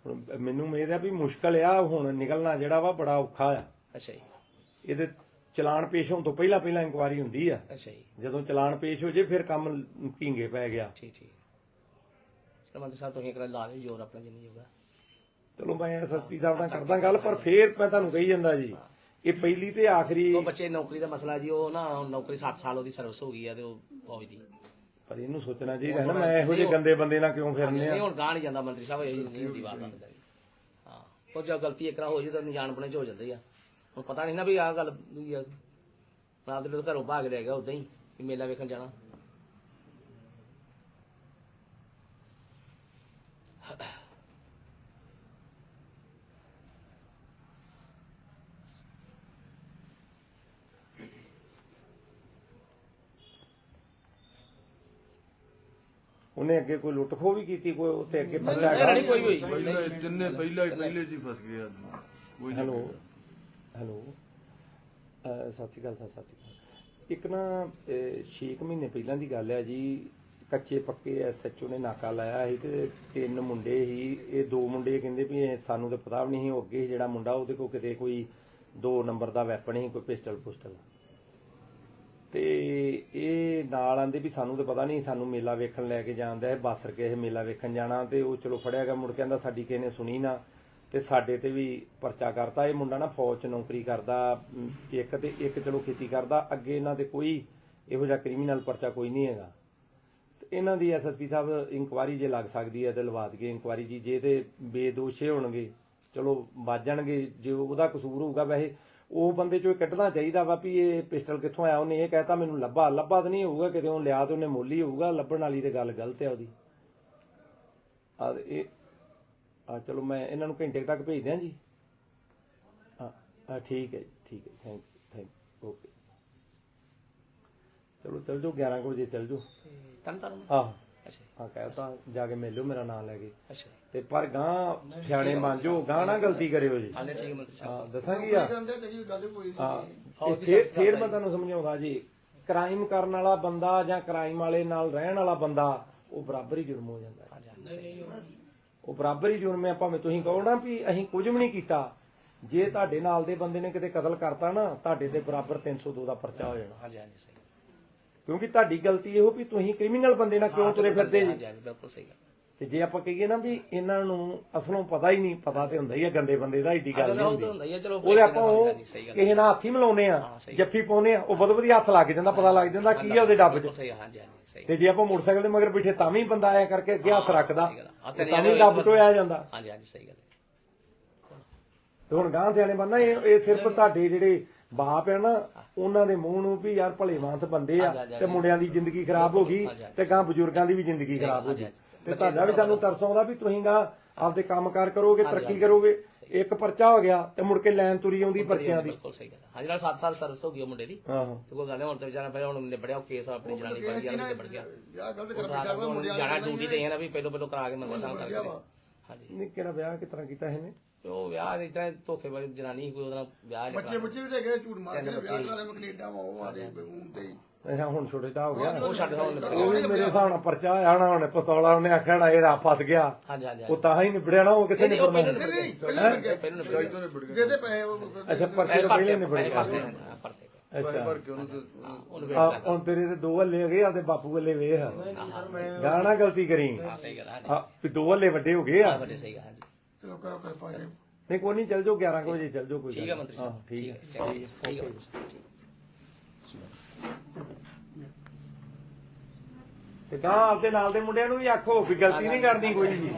Speaker 2: ਹੁਣ ਮੈਨੂੰ ਉਮੀਦ ਆ ਵੀ ਮੁਸ਼ਕਲ ਆ ਹੁਣ ਨਿਕਲਣਾ ਜਿਹੜਾ ਵਾ ਬੜਾ ਔਖਾ ਆ।
Speaker 1: ਅੱਛਾ ਜੀ।
Speaker 2: ਇਹਦੇ ਚਲਾਨ ਪੇਸ਼ ਹੋਣ ਤੋਂ ਪਹਿਲਾਂ ਪਹਿਲਾਂ ਇਨਕੁਆਰੀ ਹੁੰਦੀ ਆ।
Speaker 1: ਅੱਛਾ ਜੀ।
Speaker 2: ਜਦੋਂ ਚਲਾਨ ਪੇਸ਼ ਹੋ ਜੇ ਫਿਰ ਕੰਮ ਢੀਂਗੇ ਪੈ ਗਿਆ।
Speaker 1: ਠੀਕ ਠੀਕ। ਚਲੋ ਮੰਤਰੀ ਸਾਹਿਬ ਤੁਸੀਂ ਇੱਕ ਵਾਰ ਲਾ ਦਿਓ ਜੋਰ ਆਪਣਾ ਜਿੰਨੀ ਹੋਗਾ
Speaker 2: ਚਲੋ ਮੈਂ ਐਸਐਸਪੀ ਸਾਹਿਬ ਨਾਲ ਕਰਦਾ ਗੱਲ ਪਰ ਫੇਰ ਮੈਂ ਤੁਹਾਨੂੰ ਕਹੀ ਜਾਂਦਾ ਜੀ ਇਹ ਪਹਿਲੀ ਤੇ ਆਖਰੀ
Speaker 1: ਉਹ ਬੱਚੇ ਨੌਕਰੀ ਦਾ ਮਸਲਾ ਜੀ ਉਹ ਨਾ ਨੌਕਰੀ 7 ਸਾਲ ਉਹਦੀ ਸਰਵਿਸ ਹੋ ਗਈ ਆ ਤੇ ਉਹ ਫੌਜ ਦੀ
Speaker 2: ਪਰ ਇਹਨੂੰ ਸੋਚਣਾ ਚਾਹੀਦਾ ਹੈ ਨਾ ਮੈਂ ਇਹੋ ਜਿਹੇ ਗੰਦੇ ਬੰਦੇ ਨਾਲ ਕਿਉਂ ਫਿਰਨੇ
Speaker 1: ਨਹੀਂ
Speaker 2: ਆ?
Speaker 1: ਹੁਣ ਨਹੀਂ ਜਾਂਦਾ ਮੰਤਰੀ ਸਾਹਿਬ ਇਹ ਨਹੀਂ ਹੁੰਦੀ ਵਾਰਦਾਤ ਕਰੀ ਹਾਂ ਉਹ ਜੇ ਗਲਤੀ ਇੱਕ ਨਾ ਹੋ ਜੇ ਤਾਂ ਨਿਜਾਣ ਬਣੇ ਚ ਹੋ ਜਾਂਦੇ ਆ। ਹੁਣ ਪਤਾ ਨਹੀਂ ਨਾ ਵੀ ਆਹ ਗੱਲ ਵੀ ਆ। ਨਾ ਤੇ ਲੋਕ ਘਰੋਂ ਭਾਗ ਲੈ ਗਿਆ ਉਦਾਂ ਹੀ ਵੀ ਮੇਲਾ ਵੇਖਣ ਜਾਣਾ।
Speaker 2: ਉਹਨੇ ਅੱਗੇ ਕੋਈ ਲੁੱਟ ਖੋਹ ਵੀ ਕੀਤੀ ਕੋਈ ਉੱਤੇ ਅੱਗੇ ਪਰਚਾ
Speaker 1: ਨਹੀਂ,
Speaker 2: ਹੈਗਾ
Speaker 1: ਨਹੀਂ, ਕੋਈ ਹੋਈ?
Speaker 3: ਪਹਿਲਾਂ ਹੀ ਤਿੰਨੇ ਪਹਿਲਾਂ ਹੀ ਪਹਿਲੇ ਹੀ ਫਸ ਗਏ ਕੋਈ ਨਹੀਂ
Speaker 2: ਹੈਲੋ ਹੈਲੋ। ਅਹ ਸਤਿ ਸ਼੍ਰੀ ਅਕਾਲ ਸਰ ਸਤਿ ਸ਼੍ਰੀ ਅਕਾਲ। ਇੱਕ ਨਾ 6 ਮਹੀਨੇ ਪਹਿਲਾਂ ਦੀ ਗੱਲ ਹੈ ਜੀ। ਕੱਚੇ ਪੱਕੇ ਐਸਐਚਓ ਨੇ ਨਾਕਾ ਲਾਇਆ ਸੀ ਤੇ ਤਿੰਨ ਮੁੰਡੇ ਸੀ। ਇਹ ਦੋ ਮੁੰਡੇ ਕਹਿੰਦੇ ਵੀ ਇਹ ਸਾਨੂੰ ਤਾਂ ਪਤਾ ਵੀ ਨਹੀਂ ਸੀ ਉਹ ਅੱਗੇ ਸੀ ਜਿਹੜਾ ਮੁੰਡਾ ਉਹਦੇ ਕੋਲ ਕਿਤੇ ਕੋਈ ਦੋ ਨੰਬਰ ਦਾ ਵੈਪਨ ਸੀ ਕੋਈ ਪਿਸਟਲ ਪੁਸਟਲ। ਤੇ ਇਹ ਨਾਲ ਆਂਦੇ ਵੀ ਸਾਨੂੰ ਤਾਂ ਪਤਾ ਨਹੀਂ, ਸਾਨੂੰ ਮੇਲਾ ਵੇਖਣ ਲੈ ਕੇ ਜਾਂਦਾ ਹੈ, ਬੱਸ ਰਕੇ ਇਹ ਮੇਲਾ ਵੇਖਣ ਜਾਣਾ ਤੇ ਉਹ ਚਲੋ ਫੜਿਆ ਗਿਆ ਮੁੜ ਕੇ ਕਹਿੰਦਾ ਸਾਡੀ ਕਿਸੇ ਨੇ ਸੁਣੀ ਨਾ ਤੇ ਸਾਡੇ ਤੇ ਵੀ ਪਰਚਾ ਕਰਤਾ, ਇਹ ਮੁੰਡਾ ਨਾ ਫੌਜ 'ਚ ਨੌਕਰੀ ਕਰਦਾ ਇੱਕ ਤੇ ਇੱਕ ਚਲੋ ਖੇਤੀ ਕਰਦਾ, ਅੱਗੇ ਇਹਨਾਂ ਤੇ ਕੋਈ ਇਹੋ ਜਿਹਾ ਕ੍ਰਿਮੀਨਲ ਪਰਚਾ ਕੋਈ ਨਹੀਂ ਹੈਗਾ। ਤੇ ਇਹਨਾਂ ਦੀ ਐਸਐਸਪੀ ਸਾਹਿਬ ਇਨਕੁਆਰੀ ਜੇ ਲੱਗ ਸਕਦੀ ਹੈ ਤੇ ਲਵਾ ਕੇ ਇਨਕੁਆਰੀ ਜੀ, ਜੇ ਤੇ ਬੇਦੋਸ਼ੇ ਹੋਣਗੇ, ਚਲੋ ਵੱਜ ਜਾਣਗੇ, ਜੇ ਉਹਦਾ ਕਸੂਰ ਹੋਊਗਾ, ਵੈਸੇ ਉਹ ਬੰਦੇ ਚੋਂ ਇਹ ਕੱਢਣਾ ਚਾਹੀਦਾ ਵਾ ਵੀ ਇਹ ਪਿਸਟਲ ਕਿੱਥੋਂ ਆਇਆ ਉਹਨੇ ਇਹ ਕਹਿਤਾ ਮੈਨੂੰ ਲੱਭਾ ਲੱਭਾ ਤਾਂ ਨਹੀਂ ਹੋਊਗਾ ਕਿਤੇ ਉਹ ਲਿਆ ਤੇ ਉਹਨੇ ਮੋਲੀ ਹੋਊਗਾ ਲੱਭਣ ਵਾਲੀ ਤੇ ਗੱਲ ਗਲਤ ਹੈ ਉਹਦੀ। ਆ ਇਹ ਆ ਚਲੋ ਮੈਂ ਇਹਨਾਂ ਨੂੰ ਘੰਟੇ ਤੱਕ ਭੇਜ ਦਿਆਂ ਜੀ। ਹਾਂ ਠੀਕ ਹੈ ਠੀਕ ਹੈ ਥੈਂਕ ਥੈਂਕ ਓਕੇ ਚਲੋ ਚੱਲ ਜਾਓ 11 ਕੁ ਵਜੇ ਚੱਲ ਜਾਓ।
Speaker 1: ਤਨ ਤਨ
Speaker 2: ਆਹ।
Speaker 1: ਅੱਛਾ
Speaker 2: ਹਾਂ ਕਹਿਤਾ ਜਾ ਕੇ ਮਿਲ ਲਿਓ ਮੇਰਾ ਨਾਮ ਲੈ ਕੇ।
Speaker 1: ਅੱਛਾ
Speaker 2: ਤੇ ਪਰ ਗਾਂ ਸਿਆਣੇ ਮੰਨ ਜਾਓ ਗਾਂ ਨਾ ਗਲਤੀ ਕਰਿਓ ਜੀ।
Speaker 1: ਹਾਂ ਠੀਕ ਹੈ ਮੰਤਰੀ ਸਾਹਿਬ।
Speaker 2: ਹਾਂ ਦੱਸਾਂਗੀ ਆ ਹਾਂ ਫੇਰ ਫੇਰ ਮੈਂ ਤੁਹਾਨੂੰ ਸਮਝਾਉਂਦਾ ਜੀ। ਕ੍ਰਾਈਮ ਕਰਨ ਵਾਲਾ ਬੰਦਾ ਜਾਂ ਕ੍ਰਾਈਮ ਵਾਲੇ ਨਾਲ ਰਹਿਣ ਵਾਲਾ ਬੰਦਾ ਉਹ ਬਰਾਬਰ ਹੀ ਜੁਰਮ ਹੋ ਜਾਂਦਾ ਉਹ ਬਰਾਬਰ ਹੀ ਜੁਰਮ ਹੈ ਭਾਵੇਂ ਤੁਸੀਂ ਕਹੋ ਨਾ ਵੀ ਅਸੀਂ ਕੁਝ ਵੀ ਨਹੀਂ ਕੀਤਾ। ਜੇ ਤੁਹਾਡੇ ਨਾਲ ਦੇ ਬੰਦੇ ਨੇ ਕਿਤੇ ਕਤਲ ਕਰਤਾ ਨਾ ਤੁਹਾਡੇ ਤੇ ਬਰਾਬਰ 302 ਦਾ ਪਰਚਾ ਹੋ ਜਾਣਾ।
Speaker 1: ਹਾਂਜੀ ਹਾਂਜੀ ਸਹੀ
Speaker 2: ਕਿਉਂਕਿ ਤੁਹਾਡੀ ਗਲਤੀ ਇਹੋ ਵੀ ਤੁਸੀਂ ਕ੍ਰਿਮੀਨਲ ਬੰਦੇ ਨਾਲ ਕਿਉਂ ਤੁਰੇ ਫਿਰਦੇ ਜੀ?
Speaker 1: ਬਿਲਕੁਲ ਸਹੀ ਗੱਲ
Speaker 2: ਤੇ ਜੇ ਆਪਾਂ ਕਹੀਏ ਨਾ ਵੀ ਇਹਨਾਂ ਨੂੰ ਅਸਲੋਂ ਪਤਾ ਹੀ ਨਹੀਂ ਪਤਾ ਤੇ ਹੁੰਦਾ ਹੀ ਆ ਗੰਦੇ ਬੰਦੇ ਦਾ ਏਡੀ ਗੱਲ ਨਹੀਂ ਹੁੰਦੀ। ਉਹਦੇ ਆਪਾਂ ਉਹ ਕਿਸੇ ਨਾਲ ਹੱਥ ਮਿਲਾਉਨੇ ਆ ਜੱਫੀ ਪਾਉਨੇ ਆ। ਉਹ ਬਹੁਤ ਵਧੀਆ ਹੱਥ ਲੱਗ ਜਾਂਦਾ ਪਤਾ ਲੱਗ ਜਾਂਦਾ ਕੀ ਆ ਉਹਦੇ ਡੱਬ 'ਚ। ਤੇ ਜੇ ਆਪਾਂ ਮੋਟਰਸਾਈਕਲ ਦੇ ਮਗਰ ਬੈਠੇ ਤਾਂ ਵੀ ਬੰਦਾ ਆਇਆ ਕਰਕੇ ਅੱਗੇ ਹੱਥ ਰੱਖਦਾ ਤੇ ਵੀ ਡੱਬ ਤੋਂ ਆ ਜਾਂਦਾ।
Speaker 1: ਹਾਂਜੀ ਹਾਂਜੀ ਸਹੀ ਗੱਲ
Speaker 2: ਹੁਣ ਗਾਂ ਸਿਆਣੇ ਇਹ ਇਹ ਸਿਰਫ ਤੁਹਾਡੇ ਜਿਹੜੇ ਬਾਪ ਆ ਨਾ ਉਹਨਾਂ ਦੇ ਮੂੰਹ ਨੂੰ ਵੀ ਯਾਰ ਭਲੇ ਮਾਨਸ ਬੰਦੇ ਆ ਤੇ ਮੁੰਡਿਆਂ ਦੀ ਜ਼ਿੰਦਗੀ ਖਰਾਬ ਹੋ ਗਈ। ਤੇ ਗਾਂ ਬਜ਼ੁਰਗਾਂ ਦੀ ਵੀ ਜ਼ਿੰਦਗੀ ਖਰਾਬ ਹੋ ਗਈ। ਤੇ ਤੁਹਾਡਾ ਵੀ ਸਾਨੂੰ ਤਰਸ ਆਉਂਦਾ ਵੀ ਤੁਸੀਂ ਗਾਂ ਆਪਦੇ ਕੰਮਕਾਰ ਕਰੋਗੇ ਤਰੱਕੀ ਕਰੋਗੇ ਇੱਕ ਪਰਚਾ ਹੋ ਗਿਆ ਤੇ ਮੁੜ ਕੇ ਲਾਈਨ ਤੁਰੀ ਆਉਂਦੀ ਪਰਚਿਆਂ ਦੀ।
Speaker 1: ਬਿਲਕੁਲ ਸਹੀ ਗੱਲ ਹੈ ਹਾਂਜੀ ਨਾਲ 7 ਸਾਲ ਸਰਵਿਸ ਹੋ ਗਈ ਉਹ ਮੁੰਡੇ ਦੀ।
Speaker 2: ਆਹੋ
Speaker 1: ਤੇ ਕੋਈ ਗੱਲ ਨਹੀਂ ਹੁਣ ਤੇ ਵਿਚਾਰਾ ਪਹਿਲਾਂ ਹੁਣ ਨਿਬੜਿਆ ਉਹ ਕੇਸ ਆਪਣੀ ਜਨਾਨੀ ਪਰ ਗਿਆ ਨਿਬੜ ਗਿਆ।
Speaker 5: ਯਾ ਗਲਤ ਕਰ ਵਾ ਮੁੰਡਿਆਂ
Speaker 1: ਜਾਣਾ ਡਿਊਟੀ ਤੇ ਇਹ ਨਾ ਵੀ ਪਹਿਲੋਂ ਪਹਿਲੋਂ ਕਰਾ ਕੇ ਮੰਦੇ ਸਾਂ ਕਰਕੇ ਹਾਂਜੀ।
Speaker 2: ਨਹੀਂ ਕਿਹੜਾ ਵਿਆਹ ਕਿਸ ਤਰ੍ਹਾਂ ਕੀਤਾ ਇਹਨੇ?
Speaker 1: ਤੇ ਉਹ ਵਿਆਹ ਇਸ ਤਰ੍ਹਾਂ ਧੋਖੇ ਵਾਲੀ ਜਨਾਨੀ ਸੀ ਕੋਈ ਉਹਦਾ ਵਿਆਹ ਨਹੀਂ
Speaker 5: ਬੱਚੇ ਬੱਚੇ ਵੀ ਤੇ ਗਏ ਝੂਠ ਮਾਰ ਕੇ ਵਿਆਹ ਵਾਲੇ ਮੈਂ ਕੈਨੇਡਾ ਵਾ ਉਹ ਆਦੇ ਬੂਮ ਤੇ ਹੀ।
Speaker 2: ਅੱਛਾ ਹੁਣ ਛੋਟੇ ਦਾ ਹੋ ਗਿਆ।
Speaker 1: ਉਹ ਛੱਡ ਹੁਣ
Speaker 2: ਉਹ ਵੀ ਮੇਰੇ ਹਿਸਾਬ ਨਾਲ ਪਰਚਾ ਆਇਆ ਨਾ ਉਹਨੇ ਪਿਸਤੌਲਾ ਉਹਨੇ ਆਖਿਆ ਨਾ ਇਹਦਾ ਫਸ ਗਿਆ।
Speaker 1: ਹਾਂਜੀ ਹਾਂਜੀ
Speaker 2: ਉਹ ਤਾਂ ਹੀ ਨਿਬੜਿਆ ਨਾ ਉਹ ਕਿੱਥੇ
Speaker 1: ਨਹੀਂ,
Speaker 5: ਨਹੀਂ ਪਹਿਲਾਂ
Speaker 1: ਪਹਿਲਾਂ ਨਿਬੜ
Speaker 3: ਜਾਈ ਤੋਂ
Speaker 5: ਪੈਸੇ ਉਹ-
Speaker 2: ਅੱਛਾ ਪਰਚੇ ਤੋਂ ਪਹਿਲੇ ਨਿਬੜ ਗਿਆ
Speaker 1: ਭਰਦੇ ਹਾਂ,
Speaker 2: ਅੱਛਾ।
Speaker 3: ਭਰ ਕੇ ਉਹਨੂੰ ਤੇ
Speaker 1: ਉਹਨੂੰ ਵੇਟ
Speaker 2: ਆ
Speaker 1: ਕਰਦਾ
Speaker 2: ਹੁਣ ਤੇਰੇ ਤੇ ਦੋ ਹੱਲੇ ਹੈਗੇ ਆ ਤੇ ਬਾਪੂ ਹੱਲੇ ਵੇਖ। ਗਾਣਾ ਗਲਤੀ ਕਰੀ।
Speaker 1: ਹਾਂ ਸਹੀ ਗੱਲ ਹੈ ਹਾਂਜੀ।
Speaker 2: ਆ ਵੀ ਦੋ ਹੱਲੇ ਵੱਡੇ ਹੋ ਗਏ ਆ।
Speaker 1: ਵੱਡੇ ਸਹੀ ਗੱਲ ਹਾਂਜੀ।
Speaker 5: ਚਲੋ ਕਰੋ ਕਰ ਪਾਏ
Speaker 2: ਨਹੀਂ ਕੋਈ ਨਹੀਂ ਚੱਲ ਜਾਓ 11 ਕੁ ਵਜੇ ਚੱਲ ਜਾਓ ਕੋਈ
Speaker 1: ਠੀਕ ਹੈ
Speaker 2: ਗੱਲ
Speaker 1: ਮੰਤਰੀ
Speaker 2: ਹਾਂ,
Speaker 1: ਸਾਹਿਬ
Speaker 2: ਠੀਕ ਹੈ
Speaker 1: ਠੀਕ ਹੈ ਠੀਕ ਹੈ
Speaker 2: ਤੇ ਗਾਂ ਆਪਦੇ ਨਾਲ ਦੇ ਮੁੰਡਿਆਂ ਨੂੰ ਵੀ ਆਖੋ ਵੀ ਗਲਤੀ ਨਹੀਂ ਕਰਨੀ ਕੋਈ। ਵੀ